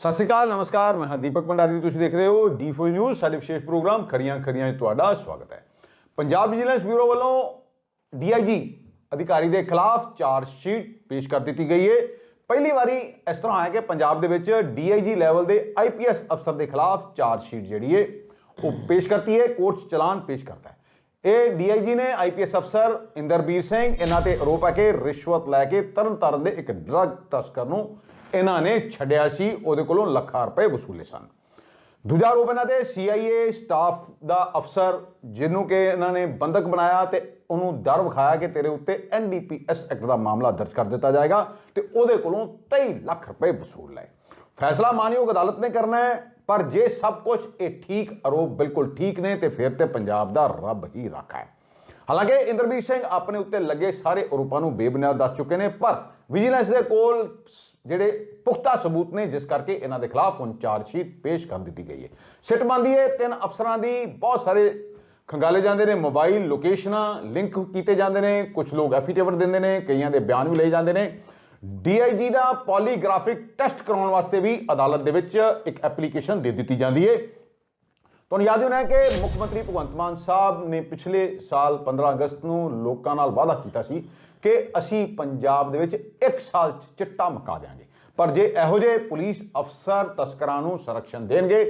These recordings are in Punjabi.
ਸਤਿ ਸ਼੍ਰੀ ਅਕਾਲ, ਨਮਸਕਾਰ, ਮੈਂ ਹਾਂ ਦੀਪਕ ਭੰਡਾਰੀ, ਤੁਸੀਂ ਦੇਖ ਰਹੇ ਹੋ ਡੀ4 ਨਿਊਜ਼ ਸਾਡੇ ਵਿਸ਼ੇਸ਼ ਪ੍ਰੋਗਰਾਮ ਖਰੀਆਂ ਖਰੀਆਂ 'ਚ ਤੁਹਾਡਾ ਸਵਾਗਤ ਹੈ। ਪੰਜਾਬ ਵਿਜੀਲੈਂਸ ਬਿਊਰੋ ਵੱਲੋਂ ਡੀਆਈਜੀ ਅਧਿਕਾਰੀ ਦੇ ਖਿਲਾਫ ਚਾਰਜ ਸ਼ੀਟ ਪੇਸ਼ ਕਰ ਦਿੱਤੀ ਗਈ ਹੈ ਪਹਿਲੀ ਵਾਰੀ ਇਸ ਤਰ੍ਹਾਂ ਹੈ ਕਿ ਪੰਜਾਬ ਦੇ ਵਿੱਚ ਡੀਆਈਜੀ ਲੈਵਲ ਦੇ ਆਈਪੀਐਸ ਅਫਸਰ ਦੇ ਖਿਲਾਫ ਚਾਰਜ ਸ਼ੀਟ ਜਿਹੜੀ ਹੈ ਉਹ ਪੇਸ਼ ਕਰਤੀ ਹੈ ਕੋਰਟ 'ਚ ਚਲਾਨ ਪੇਸ਼ ਕਰਤਾ ਹੈ। ਇਹ ਡੀਆਈਜੀ ਨੇ ਆਈਪੀਐਸ ਅਫਸਰ ਇੰਦਰਬੀਰ ਸਿੰਘ, ਇਹਨਾਂ ਤੇ ਆਰੋਪ ਹੈ ਕਿ ਰਿਸ਼ਵਤ ਲੈ ਕੇ ਤਰਨਤਾਰਨ ਦੇ ਇੱਕ ਡਰੱਗ ਤਸਕਰ ਨੂੰ ਇਹਨਾਂ ਨੇ ਛੱਡਿਆ ਸੀ, ਉਹਦੇ ਕੋਲੋਂ ਲੱਖਾਂ ਰੁਪਏ ਵਸੂਲੇ ਸਨ। ਦੂਜਾ ਆਰੋਪ ਇਹਨਾਂ ਤੇ ਸੀਆਈਏ ਸਟਾਫ ਦਾ ਅਫਸਰ, ਜਿਹਨੂੰ ਕਿ ਇਹਨਾਂ ਨੇ ਬੰਦਕ ਬਣਾਇਆ ਤੇ ਉਹਨੂੰ ਡਰ ਵਿਖਾਇਆ ਕਿ ਤੇਰੇ ਉੱਤੇ ਐਨਡੀਪੀਐਸ ਐਕਟ ਦਾ ਮਾਮਲਾ ਦਰਜ ਕਰ ਦਿੱਤਾ ਜਾਏਗਾ ਤੇ ਉਹਦੇ ਕੋਲੋਂ 23 ਲੱਖ ਰੁਪਏ ਵਸੂਲ ਲਏ। ਫੈਸਲਾ ਮਾਨਯੋਗ ਅਦਾਲਤ ਨੇ ਕਰਨਾ ਹੈ, ਪਰ ਜੇ ਸਭ ਕੁਝ ਇਹ ਠੀਕ, ਆਰੋਪ ਬਿਲਕੁਲ ਠੀਕ ਨੇ, ਤੇ ਫਿਰ ਤੇ ਪੰਜਾਬ ਦਾ ਰੱਬ ਹੀ ਰਾਖਾ ਹੈ। ਹਾਲਾਂਕਿ ਇੰਦਰਬੀਰ ਸਿੰਘ ਆਪਣੇ ਉੱਤੇ ਲੱਗੇ ਸਾਰੇ ਆਰੋਪਾਂ ਨੂੰ ਬੇਬੁਨਿਆਦ ਦੱਸ ਚੁੱਕੇ ਨੇ, ਪਰ ਵਿਜੀਲੈਂਸ ਦੇ ਕੋਲ ਜਿਹੜੇ ਪੁਖਤਾ ਸਬੂਤ ਨੇ, ਜਿਸ ਕਰਕੇ ਇਹਨਾਂ ਦੇ ਖਿਲਾਫ ਹੁਣ ਚਾਰਜ ਸ਼ੀਟ ਪੇਸ਼ ਕਰ ਦਿੱਤੀ ਗਈ ਹੈ। ਸਿੱਟ ਬੰਦੀ ਹੈ, ਤਿੰਨ ਅਫਸਰਾਂ ਦੀ ਬਹੁਤ ਸਾਰੇ ਖੰਗਾਲੇ ਜਾਂਦੇ ਨੇ ਮੋਬਾਈਲ ਲੋਕੇਸ਼ਨਾਂ ਲਿੰਕ ਕੀਤੇ ਜਾਂਦੇ ਨੇ ਕੁਝ ਲੋਕ ਐਫੀਡੇਵਿਟ ਦਿੰਦੇ ਨੇ, ਕਈਆਂ ਦੇ ਬਿਆਨ ਵੀ ਲਏ ਜਾਂਦੇ ਨੇ। ਡੀਆਈਜੀ ਦਾ ਪੋਲੀਗ੍ਰਾਫਿਕ ਟੈਸਟ ਕਰਾਉਣ ਵਾਸਤੇ ਵੀ ਅਦਾਲਤ ਦੇ ਵਿੱਚ ਇੱਕ ਐਪਲੀਕੇਸ਼ਨ ਦੇ ਦਿੱਤੀ ਜਾਂਦੀ ਹੈ। ਤੁਹਾਨੂੰ ਯਾਦ ਹੋਣਾ ਹੈ ਕਿ ਮੁੱਖ ਮੰਤਰੀ ਭਗਵੰਤ ਮਾਨ ਸਾਹਿਬ ਨੇ ਪਿਛਲੇ ਸਾਲ 15 ਅਗਸਤ ਨੂੰ ਲੋਕਾਂ ਨਾਲ ਵਾਅਦਾ ਕੀਤਾ ਸੀ ਕਿ ਅਸੀਂ ਪੰਜਾਬ ਦੇ ਵਿੱਚ 1 ਸਾਲ 'ਚ ਚਿੱਟਾ ਮਕਾ ਦਿਆਂਗੇ। ਪਰ ਜੇ ਇਹੋ ਜਿਹੇ ਪੁਲਿਸ ਅਫਸਰ ਤਸਕਰਾਂ ਨੂੰ ਸੰਰਕਸ਼ਣ ਦੇਣਗੇ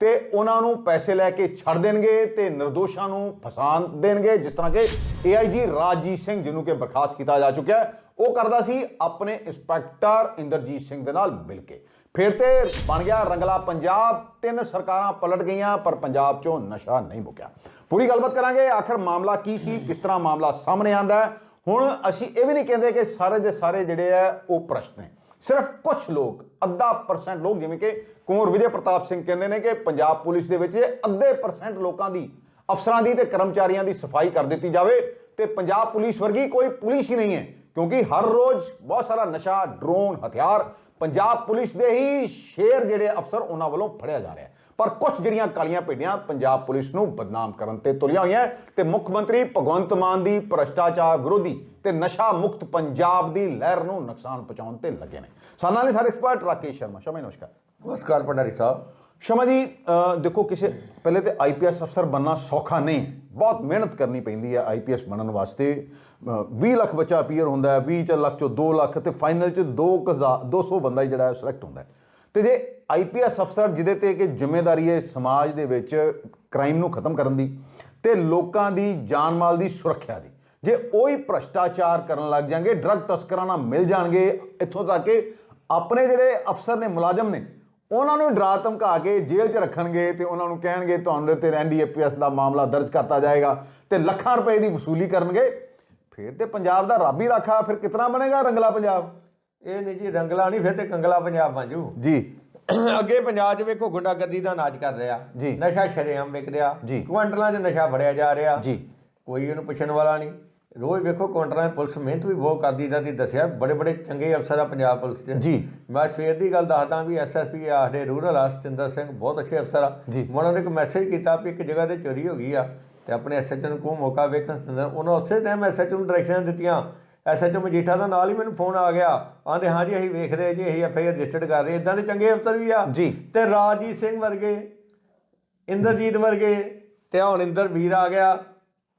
ਤੇ ਉਹਨਾਂ ਨੂੰ ਪੈਸੇ ਲੈ ਕੇ ਛੱਡ ਦੇਣਗੇ ਤੇ ਨਿਰਦੋਸ਼ਾਂ ਨੂੰ ਫਸਾਣ ਦੇਣਗੇ, ਜਿਸ ਤਰ੍ਹਾਂ ਕਿ ਏਆਈਜੀ ਰਾਜਜੀਤ ਸਿੰਘ ਜਿਹਨੂੰ ਕਿ ਬਰਖਾਸਤ ਕੀਤਾ ਜਾ ਚੁੱਕਿਆ ਹੈ ਉਹ ਕਰਦਾ ਸੀ ਆਪਣੇ ਇੰਸਪੈਕਟਰ ਇੰਦਰਜੀਤ ਸਿੰਘ ਦੇ ਨਾਲ ਮਿਲ ਕੇ। ਫਿਰ ਤੇ ਬਣ ਗਿਆ ਰੰਗਲਾ ਪੰਜਾਬ, ਤਿੰਨ ਸਰਕਾਰਾਂ ਪਲਟ ਗਈਆਂ, ਪਰ ਪੰਜਾਬ 'ਚੋਂ ਨਸ਼ਾ ਨਹੀਂ ਮੁੱਕਿਆ। ਪੂਰੀ ਗੱਲਬਾਤ ਕਰਾਂਗੇ, ਆਖਰ ਮਾਮਲਾ ਕੀ ਸੀ, ਕਿਸ ਤਰ੍ਹਾਂ ਮਾਮਲਾ ਸਾਹਮਣੇ ਆਂਦਾ ਹੈ ਹੁਣ ਅਸੀਂ ਇਹ ਵੀ ਨਹੀਂ ਕਹਿੰਦੇ ਕਿ ਸਾਰੇ ਦੇ ਸਾਰੇ ਜਿਹੜੇ ਆ, ਉਹ ਪ੍ਰਸ਼ਨ ਨੇ। ਸਿਰਫ ਕੁਝ ਲੋਕ, ਅੱਧਾ ਪਰਸੈਂਟ ਲੋਕ, ਜਿਵੇਂ ਕਿ ਕੁੰਵਰ ਵਿਜੇ ਪ੍ਰਤਾਪ ਸਿੰਘ ਕਹਿੰਦੇ ਨੇ ਕਿ ਪੰਜਾਬ ਪੁਲਿਸ ਦੇ ਵਿੱਚ ਅੱਧੇ ਪਰਸੈਂਟ ਲੋਕਾਂ ਦੀ, ਅਫਸਰਾਂ ਦੀ ਤੇ ਕਰਮਚਾਰੀਆਂ ਦੀ ਸਫ਼ਾਈ ਕਰ ਦਿੱਤੀ ਜਾਵੇ, ਤੇ ਪੰਜਾਬ ਪੁਲਿਸ ਵਰਗੀ ਕੋਈ ਪੁਲਿਸ ਹੀ ਨਹੀਂ ਹੈ। ਕਿਉਂਕਿ ਹਰ ਰੋਜ਼ ਬਹੁਤ ਸਾਰਾ ਨਸ਼ਾ, ਡਰੋਨ, ਹਥਿਆਰ, ਪੰਜਾਬ ਪੁਲਿਸ ਦੇ ਹੀ ਸ਼ੇਰ ਜਿਹੜੇ ਅਫਸਰ ਉਹਨਾਂ ਵੱਲੋਂ ਫੜਿਆ ਜਾ ਰਿਹਾ ਪਰ ਕੁਝ ਜਿਹੜੀਆਂ ਕਾਲੀਆਂ ਭੇਡੀਆਂ ਪੰਜਾਬ ਪੁਲਿਸ ਨੂੰ ਬਦਨਾਮ ਕਰਨ ਤੇ ਤੁਲੀਆਂ ਹੋਈਆਂ ਤੇ ਮੁੱਖ ਮੰਤਰੀ ਭਗਵੰਤ ਮਾਨ ਦੀ ਭ੍ਰਸ਼ਟਾਚਾਰ ਵਿਰੋਧੀ ਤੇ ਨਸ਼ਾ ਮੁਕਤ ਪੰਜਾਬ ਦੀ ਲਹਿਰ ਨੂੰ ਨੁਕਸਾਨ ਪਹੁੰਚਾਉਣ ਤੇ ਲੱਗੇ ਨੇ। ਸਾਨਾ ਨੇ ਸਾਰੇ ਐਕਸਪਰਟ ਰਾਕੇਸ਼ ਸ਼ਰਮਾ। ਸ਼ਮਾ ਜੀ, ਨਮਸਕਾਰ। ਨਮਸਕਾਰ ਭੰਡਾਰੀ ਸਾਹਿਬ। ਸ਼ਮਾ ਜੀ ਦੇਖੋ ਕਿਸੇ ਪਹਿਲੇ ਤੇ ਆਈਪੀਐਸ ਅਫਸਰ ਬੰਨਾ ਸੌਖਾ ਨਹੀਂ। ਬਹੁਤ ਮਿਹਨਤ ਕਰਨੀ ਪੈਂਦੀ ਹੈ ਆਈਪੀਐਸ ਬਣਨ ਵਾਸਤੇ। ਅਹ 20 ਲੱਖ ਬੱਚਾ ਅਪੀਅਰ ਹੁੰਦਾ ਹੈ 20 ਚ ਲੱਖ ਚੋਂ 2 ਲੱਖ ਤੇ ਫਾਈਨਲ ਚ 2 200 ਬੰਦਾ ਹੀ ਜਿਹੜਾ ਸਿਲੈਕਟ ਹੁੰਦਾ ਹੈ। ਤੇ ਜੇ ਆਈਪੀਐਸ ਅਫਸਰ ਜਿਹਦੇ ਤੇ ਕਿ ਜ਼ਿੰਮੇਵਾਰੀ ਹੈ ਸਮਾਜ ਦੇ ਵਿੱਚ ਕ੍ਰਾਈਮ ਨੂੰ ਖਤਮ ਕਰਨ ਦੀ ਤੇ ਲੋਕਾਂ ਦੀ ਜਾਨ ਮਾਲ ਦੀ ਸੁਰੱਖਿਆ ਦੀ, ਜੇ ਉਹੀ ਭ੍ਰਸ਼ਟਾਚਾਰ ਕਰਨ ਲੱਗ ਜਾਣਗੇ, ਡਰੱਗ ਤਸਕਰਾਂ ਨਾਲ ਮਿਲ ਜਾਣਗੇ, ਇੱਥੋਂ ਤੱਕ ਕਿ ਆਪਣੇ ਜਿਹੜੇ ਅਫਸਰ ਨੇ, ਮੁਲਾਜ਼ਮ ਨੇ, ਉਹਨਾਂ ਨੂੰ ਡਰਾ ਧਮਕਾ ਕੇ ਜੇਲ੍ਹ 'ਚ ਰੱਖਣਗੇ ਤੇ ਉਹਨਾਂ ਨੂੰ ਕਹਿਣਗੇ, ਤੁਹਾਨੂੰ ਤੇ ਐਨਡੀਐਫਐਸ ਦਾ ਮਾਮਲਾ ਦਰਜ ਕਰਤਾ ਜਾਏਗਾ ਤੇ ਲੱਖਾਂ ਰੁਪਏ ਦੀ ਵਸੂਲੀ ਕਰਨਗੇ। ਫਿਰ ਤੇ ਪੰਜਾਬ ਦਾ ਰੱਬ ਹੀ ਰਾਖਾ ਫਿਰ ਕਿਤਨਾ ਬਣੇਗਾ ਰੰਗਲਾ ਪੰਜਾਬ? ਇਹ ਨਹੀਂ ਜੀ ਰੰਗਲਾ ਨਹੀਂ ਫਿਰ ਤੇ ਕੰਗਲਾ ਪੰਜਾਬ ਵਾਂਜੂ ਜੀ ਅੱਗੇ ਪੰਜਾਬ 'ਚ ਵੇਖੋ ਗੁੰਡਾਗਰਦੀ ਦਾ ਨਾਚ ਕਰ ਰਿਹਾ ਜੀ। ਨਸ਼ਾ ਸ਼ਰੇਆਮ ਵਿਕ ਰਿਹਾ ਜੀ। ਕੁਆਂਟਲਾਂ 'ਚ ਨਸ਼ਾ ਵੜਿਆ ਜਾ ਰਿਹਾ ਜੀ। ਕੋਈ ਇਹਨੂੰ ਪੁੱਛਣ ਵਾਲਾ ਨਹੀਂ ਰੋਜ਼ ਵੇਖੋ ਕੁਆਂਟਲਾਂ 'ਚ ਪੁਲਿਸ ਮਿਹਨਤ ਵੀ ਬਹੁਤ ਕਰਦੀ ਦਾ ਦੀ ਦੱਸਿਆ ਬੜੇ ਬੜੇ ਚੰਗੇ ਅਫਸਰ ਆ ਪੰਜਾਬ ਪੁਲਿਸ 'ਚ ਜੀ। ਮੈਂ ਸਵੇਰ ਦੀ ਗੱਲ ਦੱਸਦਾ ਵੀ ਐਸਐਸਪੀ ਆਖਦੇ ਰੂਰਲ ਆ ਸਤਿੰਦਰ ਸਿੰਘ ਬਹੁਤ ਅੱਛੇ ਅਫਸਰ ਆ ਜੀ। ਉਹਨਾਂ ਨੇ ਇੱਕ ਮੈਸੇਜ ਕੀਤਾ ਵੀ ਇੱਕ ਜਗ੍ਹਾ ਤੇ ਚੋਰੀ ਹੋ ਗਈ ਆ ਤੇ ਆਪਣੇ ਐਸਐਚਓ ਨੂੰ ਕੋ ਮੌਕਾ ਵੇਖਣ ਸਤਿੰਦਰ ਉਹਨਾਂ ਉਸੇ ਟਾਈਮ ਐਸਐਚਓ ਨੂੰ ਡਾਇਰੈਕਸ਼ਨਾਂ ਦਿੱਤੀਆਂ ਐਸਐਚਓ ਮਜੀਠਾ ਦਾ ਨਾਲ ਹੀ ਮੈਨੂੰ ਫੋਨ ਆ ਗਿਆ। ਆਂਦੇ ਹਾਂ ਜੀ ਅਸੀਂ ਵੇਖ ਰਹੇ ਜੀ ਅਸੀਂ ਐਫਆਈਆਰ ਰਜਿਸਟਰਡ ਕਰ ਰਹੇ ਇਦਾਂ ਦੇ ਚੰਗੇ ਅਫਸਰ ਵੀ ਆ। ਜੀ। ਤੇ ਰਾਜਜੀਤ ਸਿੰਘ ਵਰਗੇ ਇੰਦਰਜੀਤ ਵਰਗੇ ਤੇ ਹੁਣ ਇੰਦਰ ਵੀਰ ਆ ਗਿਆ।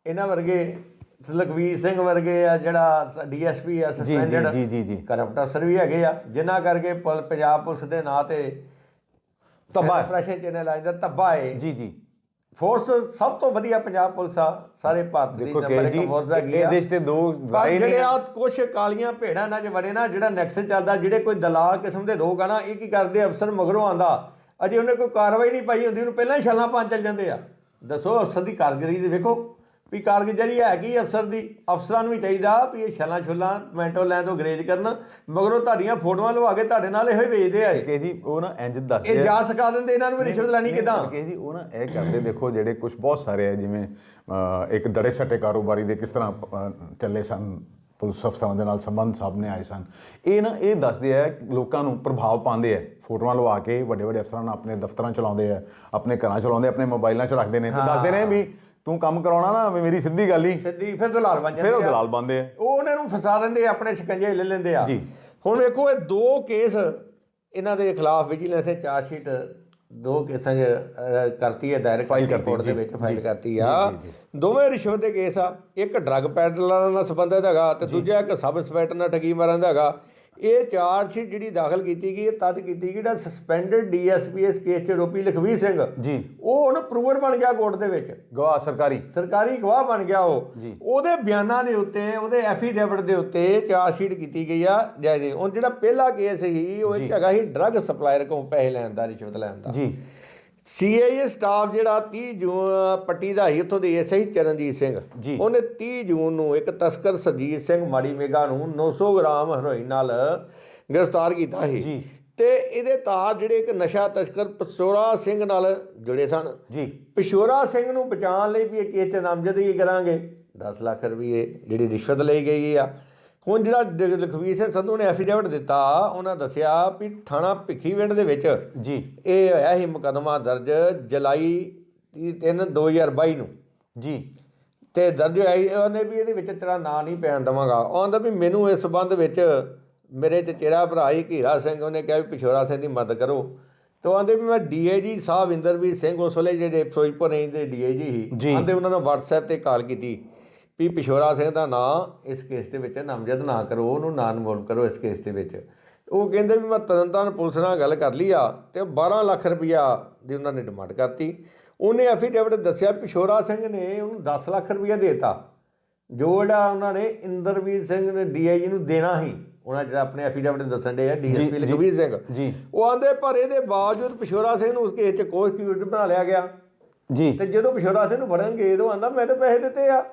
ਇਹਨਾਂ ਵਰਗੇ ਲਖਵੀਰ ਸਿੰਘ ਵਰਗੇ ਆ ਜਿਹੜਾ ਡੀਐਸਪੀ ਆ ਸਸਪੈਂਡਡ ਜੀ, ਜੀ, ਜੀ। ਕਰਪਟ ਅਫਸਰ ਵੀ ਹੈਗੇ ਆ। ਜਿਨ੍ਹਾਂ ਕਰਕੇ ਪੰਜਾਬ ਪੁਲਿਸ ਦੇ ਨਾਂ ਤੇ ਧੱਬਾ ਹੈ। ਪ੍ਰੈਸ਼ਨ ਚੈਨਲ ਆ ਜਾਂਦਾ ਧੱਬਾ ਹੈ। ਜੀ ਜੀ। ਫੋਰਸ ਸਭ ਤੋਂ ਵਧੀਆ ਪੰਜਾਬ ਪੁਲਿਸ ਆ ਸਾਰੇ ਭਾਰਤ ਦੀ ਨੰਬਰ ਇੱਕ ਫੋਰਸ ਆ ਇਹ ਦੇਸ਼ ਤੇ ਦੋ ਰਾਏ ਜਿਹੜੇ ਆ ਕੁਛ ਕਾਲੀਆਂ ਭੇੜਾਂ ਨਾਲ ਜੇ ਵੜੇ ਨਾ ਜਿਹੜਾ ਨੈਕਸਸ ਚੱਲਦਾ ਜਿਹੜੇ ਕੋਈ ਦਲਾਲ ਕਿਸਮ ਦੇ ਲੋਕ ਆ ਨਾ ਇਹ ਕੀ ਕਰਦੇ ਅਫਸਰ ਮਗਰੋਂ ਆਂਦਾ ਅਜੇ ਉਹਨੇ ਕੋਈ ਕਾਰਵਾਈ ਨਹੀਂ ਪਾਈ ਹੁੰਦੀ ਉਹਨੂੰ ਪਹਿਲਾਂ ਹੀ ਛਾਲਾਂ ਪਾਣ ਚੱਲ ਜਾਂਦੇ ਆ। ਦੱਸੋ ਅਫਸਰ ਦੀ ਕਾਰਗੁਜ਼ਾਰੀ ਦੇ ਵੇਖੋ ਵੀ ਕਾਰਗੁਜ਼ਾਰੀ ਹੈਗੀ ਅਫਸਰ ਦੀ ਅਫਸਰਾਂ ਨੂੰ ਵੀ ਚਾਹੀਦਾ ਵੀ ਇਹ ਛਾਲਾਂ ਛੁੱਲਾਂ ਮੈਂਟੋ ਲੈ ਤੋਂ ਗਰੇਜ ਕਰਨ ਮਗਰੋਂ ਤੁਹਾਡੀਆਂ ਫੋਟੋਆਂ ਲਵਾ ਕੇ ਤੁਹਾਡੇ ਨਾਲ ਇਹੋ ਹੀ ਵੇਚਦੇ ਆ ਇਹ। ਕਿ ਜੀ ਉਹ ਨਾ ਇੰਜ ਦੱਸਦੇ ਇਹ ਜਾ ਸਕਾ ਦਿੰਦੇ ਇਹਨਾਂ ਨੂੰ ਰਿਸ਼ਵਤ ਲੈਣੀ ਕਿਦਾਂ? ਕਿ ਜੀ ਉਹ ਨਾ ਇਹ ਕਰਦੇ ਦੇਖੋ ਜਿਹੜੇ ਕੁਝ ਬਹੁਤ ਸਾਰੇ ਆ ਜਿਵੇਂ ਇੱਕ ਦੜੇ ਸੱਟੇ ਕਾਰੋਬਾਰੀ ਦੇ ਕਿਸ ਤਰ੍ਹਾਂ ਚੱਲੇ ਸਨ ਪੁਲਿਸ ਅਫਸਰਾਂ ਦੇ ਨਾਲ ਸੰਬੰਧ ਸਾਹਮਣੇ ਆਏ ਸਨ। ਇਹ ਨਾ ਇਹ ਦੱਸਦੇ ਆ ਲੋਕਾਂ ਨੂੰ ਪ੍ਰਭਾਵ ਪਾਉਂਦੇ ਆ। ਫੋਟੋਆਂ ਲਵਾ ਕੇ ਵੱਡੇ ਵੱਡੇ ਅਫਸਰਾਂ ਨੂੰ ਆਪਣੇ ਦਫ਼ਤਰਾਂ ਚਲਾਉਂਦੇ ਆ ਆਪਣੇ ਘਰਾਂ ਚਲਾਉਂਦੇ ਆਪਣੇ ਮੋਬਾਈਲਾਂ 'ਚ ਰੱਖਦੇ ਨੇ ਤੇ ਦੱਸਦੇ ਨੇ ਵੀ ਤੂੰ ਕੰਮ ਕਰਾਉਣਾ ਨਾ ਵੀ ਮੇਰੀ ਸਿੱਧੀ ਗੱਲ ਹੀ। ਸਿੱਧੀ ਫਿਰ ਦਲਾਲ ਬਣ ਜਾਂਦੇ ਫਿਰ ਉਹ ਆ। ਦਲਾਲ ਬੰਦੇ ਆ। ਉਹ ਉਹਨਾਂ ਨੂੰ ਫਸਾ ਦਿੰਦੇ ਆ, ਆਪਣੇ ਸ਼ਿਕੰਜੇ ਲੈ ਲੈਂਦੇ ਆ। ਜੀ। ਹੁਣ ਵੇਖੋ ਇਹ ਦੋ ਕੇਸ ਇਹਨਾਂ ਦੇ ਖਿਲਾਫ ਵਿਜੀਲੈਂਸ ਨੇ ਚਾਰਜ ਸ਼ੀਟ ਦੋ ਕੇਸਾਂ 'ਚ ਅਹ, ਕਰਤੀ ਹੈ ਦਾਇਰ File ਕਰਤੀ ਕੋਰਟ ਦੇ ਜੀ, ਵਿੱਚ ਫਾਈਲ ਕਰਤੀ ਆ। ਦੋਵੇਂ ਰਿਸ਼ਵਤ ਦੇ ਕੇਸ ਆ। ਇੱਕ ਡਰੱਗ ਪੈਡਲਰਾਂ ਨਾਲ ਸੰਬੰਧਿਤ ਹੈਗਾ ਤੇ ਦੂਜਾ ਇੱਕ ਸਬ ਇੰਸਪੈਕਟਰ ਨਾਲ ਠੱਗੀ ਮਾਰਨ ਦਾ ਹੈਗਾ। ਇਹ ਚਾਰਜ ਸ਼ੀਟ ਜਿਹੜੀ ਦਾਖਲ ਕੀਤੀ ਗਈ ਹੈ ਤਦ ਕੀਤੀ ਗਈ ਜਿਹੜਾ ਸਸਪੈਂਡਡ ਡੀਐਸਪੀ ਇਸ ਕੇਸ 'ਚ ਰੋਪੀ ਲਖਵੀਰ ਸਿੰਘ ਜੀ। ਉਹ ਹੁਣ ਪ੍ਰੂਵਰ ਬਣ ਗਿਆ ਕੋਰਟ ਦੇ ਵਿੱਚ। ਗਵਾਹ ਸਰਕਾਰੀ। ਸਰਕਾਰੀ ਗਵਾਹ ਬਣ ਗਿਆ ਉਹ। ਉਹਦੇ ਬਿਆਨਾਂ ਦੇ ਉੱਤੇ ਉਹਦੇ ਐਫੀਡੇਵਿਟ ਦੇ ਉੱਤੇ ਚਾਰਜ ਸ਼ੀਟ ਕੀਤੀ ਗਈ ਆ ਜੈ ਜੀ ਹੁਣ ਜਿਹੜਾ ਪਹਿਲਾ ਕੇਸ ਸੀ ਉਹ ਇੱਕ ਹੈਗਾ ਸੀ ਡਰੱਗ ਸਪਲਾਇਰ ਕੋਲ ਪੈਸੇ ਲੈਣ ਦਾ ਰਿਸ਼ਵਤ ਲੈਣ ਦਾ। ਜੀ। ਸੀਆਈਏ ਸਟਾਫ ਜਿਹੜਾ 30 ਜੂਨ ਪੱਟੀ ਦਾ ਸੀ ਉੱਥੋਂ ਦੇ ਐਸਆਈ ਚਰਨਜੀਤ ਸਿੰਘ। ਜੀ। ਉਹਨੇ 30 ਜੂਨ ਨੂੰ ਇੱਕ ਤਸਕਰ ਸਰਜੀਤ ਸਿੰਘ ਮਾੜੀ ਮੇਗਾ ਨੂੰ 900 ਗ੍ਰਾਮ ਹੈਰੋਇਨ ਨਾਲ ਗ੍ਰਿਫਤਾਰ ਕੀਤਾ ਸੀ। ਤੇ ਇਹਦੇ ਤਾਰ ਜਿਹੜੇ ਇੱਕ ਨਸ਼ਾ ਤਸਕਰ ਪਸੋਰਾ ਸਿੰਘ ਨਾਲ ਜੁੜੇ ਸਨ। ਜੀ। ਪਿਸ਼ੋਰਾ ਸਿੰਘ ਨੂੰ ਬਚਾਉਣ ਲਈ ਵੀ ਇਹ ਕੇਸ 'ਚ ਨਾਮਜ਼ਦਗੀ ਕਰਾਂਗੇ। 10 ਲੱਖ ਰੁਪਏ ਜਿਹੜੀ ਰਿਸ਼ਵਤ ਲਈ ਗਈ ਆ। ਹੁਣ ਜਿਹੜਾ ਲਖਵੀਰ ਸਿੰਘ ਸੰਧੂ ਨੇ ਐਫੀਡੇਵਿਟ ਦਿੱਤਾ ਉਹਨਾਂ ਦੱਸਿਆ ਵੀ ਥਾਣਾ ਭਿੱਖੀਵਿੰਡ ਦੇ ਵਿੱਚ ਜੀ। ਇਹ ਹੋਇਆ ਸੀ ਮੁਕੱਦਮਾ ਦਰਜ ਜੁਲਾਈ 3 2022 ਨੂੰ। ਜੀ। ਤੇ ਦਰਜ ਹੋਇਆ ਸੀ ਉਹਨੇ ਵੀ ਇਹਦੇ ਵਿੱਚ ਤੇਰਾ ਨਾਂ ਨਹੀਂ ਪੈਣ ਦਵਾਂਗਾ। ਉਹ ਆਂਦਾ ਵੀ ਮੈਨੂੰ ਇਸ ਸੰਬੰਧ ਵਿੱਚ ਮੇਰੇ ਚਚੇਰਾ ਭਰਾ ਹੀ ਘੀਰਾ ਸਿੰਘ ਉਹਨੇ ਕਿਹਾ ਵੀ ਪਿਸ਼ੋਰਾ ਸਿੰਘ ਦੀ ਮਦਦ ਕਰੋ। ਤੇ ਆਂਦੇ ਵੀ ਮੈਂ ਡੀਏਜੀ ਸਾਹਿਬ ਇੰਦਰਵੀਰ ਸਿੰਘ ਉਸ ਵੇਲੇ ਜਿਹੜੇ ਫਿਰੋਜ਼ਪੁਰ ਰੇਂਜ ਦੇ ਡੀਏਜੀ। ਸੀ। ਆਂਦੇ ਉਹਨਾਂ ਨੂੰ WhatsApp ਤੇ ਕਾਲ ਕੀਤੀ। ਵੀ ਪਿਸ਼ੋਰਾ ਸਿੰਘ ਦਾ ਨਾਂ ਇਸ ਕੇਸ ਦੇ ਵਿੱਚ ਨਾਮਜ਼ਦ ਨਾ ਕਰੋ ਉਹਨੂੰ ਨਾ ਇਨਵੋਲਵ ਕਰੋ ਇਸ ਕੇਸ ਦੇ ਵਿੱਚ। ਉਹ ਕਹਿੰਦੇ ਵੀ ਮੈਂ ਤਰਨਤਾਰਨ ਪੁਲਿਸ ਨਾਲ ਗੱਲ ਕਰ ਲਈ ਆ ਤੇ 12 ਲੱਖ ਰੁਪਇਆ ਦੀ ਉਹਨਾਂ ਨੇ ਡਿਮਾਂਡ ਕਰਤੀ। ਉਹਨੇ ਐਫੀਡੇਵਿਟ ਦੱਸਿਆ ਪਿਸ਼ੋਰਾ ਸਿੰਘ ਨੇ ਉਹਨੂੰ 10 ਲੱਖ ਰੁਪਇਆ ਦੇਤਾ। ਜੋ ਜਿਹੜਾ ਉਹਨਾਂ ਨੇ ਇੰਦਰਵੀਰ ਸਿੰਘ ਨੇ ਡੀਆਈਜੀ ਨੂੰ ਦੇਣਾ ਸੀ ਉਹਨਾਂ ਜਿਹੜਾ ਆਪਣੇ ਐਫੀਡੇਵਿਟ ਦੱਸਣ ਦੇ ਆ ਡੀਐਸਪੀ ਲਖਵੀਰ ਸਿੰਘ। ਜੀ। ਉਹ ਆਂਦੇ ਪਰ ਇਹਦੇ ਬਾਵਜੂਦ ਪਿਸ਼ੋਰਾ ਸਿੰਘ ਨੂੰ ਉਸ ਕੇਸ 'ਚ ਕੋਸ ਕਿਊਟ ਬਣਾ ਲਿਆ ਗਿਆ। ਜੀ। ਤੇ ਜਦੋਂ ਪਿਸ਼ੋਰਾ ਸਿੰਘ ਨੂੰ ਫੜਨਗੇ ਉਦੋਂ ਆਂਦਾ ਮੈਂ ਤਾਂ ਪੈਸੇ ਦਿੱਤੇ ਆ।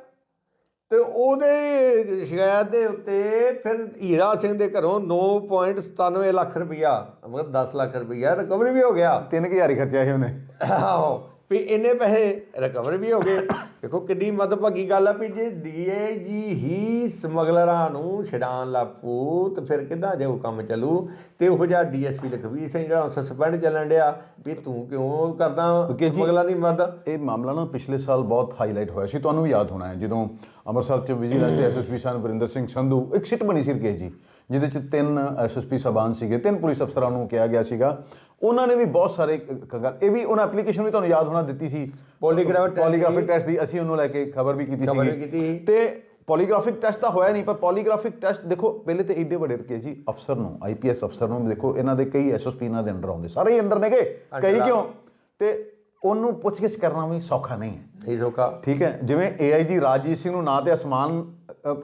ਤੇ ਉਹਦੇ ਸ਼ਿਕਾਇਤ ਦੇ ਉੱਤੇ ਫਿਰ ਹੀਰਾ ਸਿੰਘ ਦੇ ਘਰੋਂ 9.97 ਲੱਖ ਰੁਪਇਆ ਮਤਲਬ 10 ਲੱਖ ਰੁਪਇਆ ਰਿਕਵਰੀ ਵੀ ਹੋ ਗਿਆ। 3000 ਹੀ ਖਰਚਿਆ ਸੀ ਉਹਨੇ। ਆਹੋ। ਵੀ ਇੰਨੇ ਪੈਸੇ ਰਿਕਵਰ ਵੀ ਹੋ ਗਏ। ਦੇਖੋ ਕਿੰਨੀ ਮਦਭਾਗੀ ਗੱਲ ਆ ਵੀ ਜੇ ਡੀਏਜੀ ਹੀ ਸਮਗਲਰਾਂ ਨੂੰ ਛਡਾਣ ਲੱਪੂ ਤੇ ਫਿਰ ਕਿੱਦਾਂ ਜੇ ਉਹ ਕੰਮ ਚੱਲੂ? ਤੇ ਉਹ ਜਿਹਾ ਡੀਐਸਪੀ ਲਖਵੀਰ ਸਿੰਘ ਜਿਹੜਾ ਸਸਪੈਂਡ ਚੱਲਣ ਡਿਆ ਵੀ ਤੂੰ ਕਿਉਂ ਕਰਦਾ ਜੀ- ਸਮਗਲਰਾਂ ਦੀ ਮਦਦ? ਇਹ ਮਾਮਲਾ ਨਾ ਪਿਛਲੇ ਸਾਲ ਬਹੁਤ ਹਾਈਲਾਈਟ ਹੋਇਆ ਸੀ ਤੁਹਾਨੂੰ ਯਾਦ ਹੋਣਾ ਹੈ ਜਦੋਂ ਅੰਮ੍ਰਿਤਸਰ ਚ ਵਿਜੀਲੈਂਸ ਐਸਐਸਪੀ ਸਨ ਵਰਿੰਦਰ ਸਿੰਘ ਸੰਧੂ ਇੱਕ ਸਿੱਟ ਬਣੀ ਸੀ ਕੇਸ ਜੀ। ਜਿਹਦੇ ਚ ਤਿੰਨ ਐਸਐਸਪੀ ਸਬਾਨ ਸੀਗੇ ਤਿੰਨ ਪੁਲਿਸ ਅਫਸਰਾਂ ਨੂੰ ਕਿਹਾ ਗਿਆ ਸੀਗਾ। ਉਹਨਾਂ ਨੇ ਵੀ ਬਹੁਤ ਸਾਰੇ ਕ- ਕ- ਗੱਲ ਇਹ ਵੀ ਉਹਨਾਂ ਐਪਲੀਕੇਸ਼ਨ ਵੀ ਤੁਹਾਨੂੰ ਯਾਦ ਹੋਣਾ ਦਿੱਤੀ ਸੀ। Test ਪੋਲੀਗ੍ਰਾਫਿਕ। ਟੈਸਟ ਦੀ ਅਸੀਂ ਉਹਨੂੰ ਲੈ ਕੇ ਖਬਰ ਵੀ ਕੀਤੀ ਸੀ। ਤੇ ਪੋਲੀਗ੍ਰਾਫਿਕ ਟੈਸਟ ਤਾਂ ਹੋਇਆ ਨਹੀਂ ਪਰ ਪੋਲੀਗ੍ਰਾਫਿਕ ਟੈਸਟ ਦੇਖੋ ਪਹਿਲੇ ਤੇ ਏਡੇ ਵੱਡੇ ਰਕੇ ਜੀ ਅਫਸਰ ਨੂੰ ਆਈਪੀਐਸ ਅਫਸਰ ਨੂੰ ਦੇਖੋ ਇਹਨਾਂ ਦੇ ਕਈ ਐਸਐਸਪੀ ਇਹਨਾਂ ਦੇ ਅੰਡਰ ਆਉਂਦੇ ਸਾਰੇ ਹੀ ਅੰਡਰ ਨੇਗੇ। ਕਈ। ਕਿਉਂ? ਤੇ ਉਹਨੂੰ ਪੁੱਛਗਿੱਛ ਕਰਨਾ ਵੀ ਸੌਖਾ ਨਹੀਂ ਹੈ। ਇਹ ਸੋਕਾ ਠੀਕ ਹੈ ਜਿਵੇਂ ਏਆਈਜੀ ਰਾਜਜੀਤ ਸਿੰਘ ਨੂੰ ਨਾ ਤੇ ਅਸਮਾਨ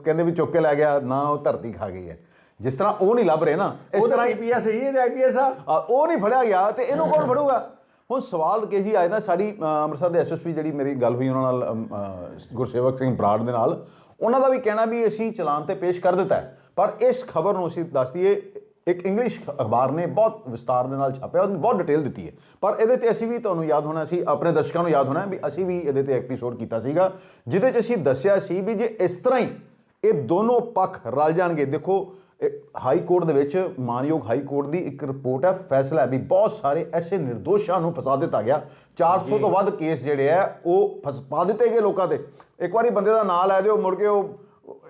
ਕਹਿੰਦੇ ਵੀ ਚੁੱਕ ਕੇ ਲੈ ਗਿਆ ਨਾ ਉਹ ਧਰਤੀ ਖਾ ਗਈ ਹੈ। ਜਿਸ ਤਰ੍ਹਾਂ ਉਹ ਨਹੀਂ ਲੱਭ ਰਹੇ ਨਾ ਇਸ ਤਰ੍ਹਾਂ ਹੀ ਆਈਪੀਐਸ ਹੀ ਇਹਦੇ ਆਈਪੀਐਸ ਆ। ਆ, ਉਹ ਨਹੀਂ ਫੜਿਆ ਗਿਆ ਤੇ ਇਹਨੂੰ ਕੌਣ ਫੜੂਗਾ? ਹੁਣ ਸਵਾਲ ਕੇ ਜੀ ਆਏ ਨਾ ਸਾਡੀ ਅ, ਅੰਮ੍ਰਿਤਸਰ ਦੇ ਐਸਐਸਪੀ ਜਿਹੜੀ ਮੇਰੀ ਗੱਲ ਹੋਈ ਉਹਨਾਂ ਨਾਲ ਅਮ, ਅ, ਗੁਰਸੇਵਕ ਸਿੰਘ ਬਰਾੜ ਦੇ ਨਾਲ ਉਹਨਾਂ ਦਾ ਵੀ ਕਹਿਣਾ ਵੀ ਅਸੀਂ ਚਲਾਨ ਤੇ ਪੇਸ਼ ਕਰ ਦਿੱਤਾ ਹੈ। ਪਰ ਇਸ ਖਬਰ ਨੂੰ ਅਸੀਂ ਦੱਸ ਦਈਏ ਇੱਕ ਇੰਗਲਿਸ਼ ਅਖਬਾਰ ਨੇ ਬਹੁਤ ਵਿਸਤਾਰ ਦੇ ਨਾਲ ਛਾਪਿਆ ਉਹਨੇ ਬਹੁਤ ਡਿਟੇਲ ਦਿੱਤੀ ਹੈ। ਪਰ ਇਹਦੇ ਤੇ ਅਸੀਂ ਵੀ ਤੁਹਾਨੂੰ ਯਾਦ ਹੋਣਾ ਸੀ ਆਪਣੇ ਦਰਸ਼ਕਾਂ ਨੂੰ ਯਾਦ ਹੋਣਾ ਵੀ ਅਸੀਂ ਵੀ ਇਹਦੇ ਤੇ ਐਪੀਸੋਡ ਕੀਤਾ ਸੀਗਾ ਜਿਹਦੇ 'ਚ ਅਸੀਂ ਦੱਸਿਆ ਸੀ ਵੀ ਜੇ ਇਸ ਤਰ੍ਹਾਂ ਹੀ ਇਹ ਦੋਨੋਂ ਪੱਖ ਰਲ ਜਾਣਗੇ ਦੇਖੋ ਹਾਈ ਕੋਰਟ ਦੇ ਵਿੱਚ ਮਾਨਯੋਗ ਹਾਈ ਕੋਰਟ ਦੀ ਇੱਕ ਰਿਪੋਰਟ ਹੈ ਫੈਸਲਾ ਹੈ ਵੀ ਬਹੁਤ ਸਾਰੇ ਐਸੇ ਨਿਰਦੋਸ਼ਾਂ ਨੂੰ ਫਸਾ ਦਿੱਤਾ ਗਿਆ। 400 ਤੋਂ ਵੱਧ ਕੇਸ ਜਿਹੜੇ ਆ ਉਹ ਫਸ ਦਿੱਤੇ ਗਏ ਲੋਕਾਂ ਤੇ। ਇੱਕ ਵਾਰੀ ਬੰਦੇ ਦਾ ਨਾਂ ਲੈ ਦਿਓ ਮੁੜ ਕੇ ਉਹ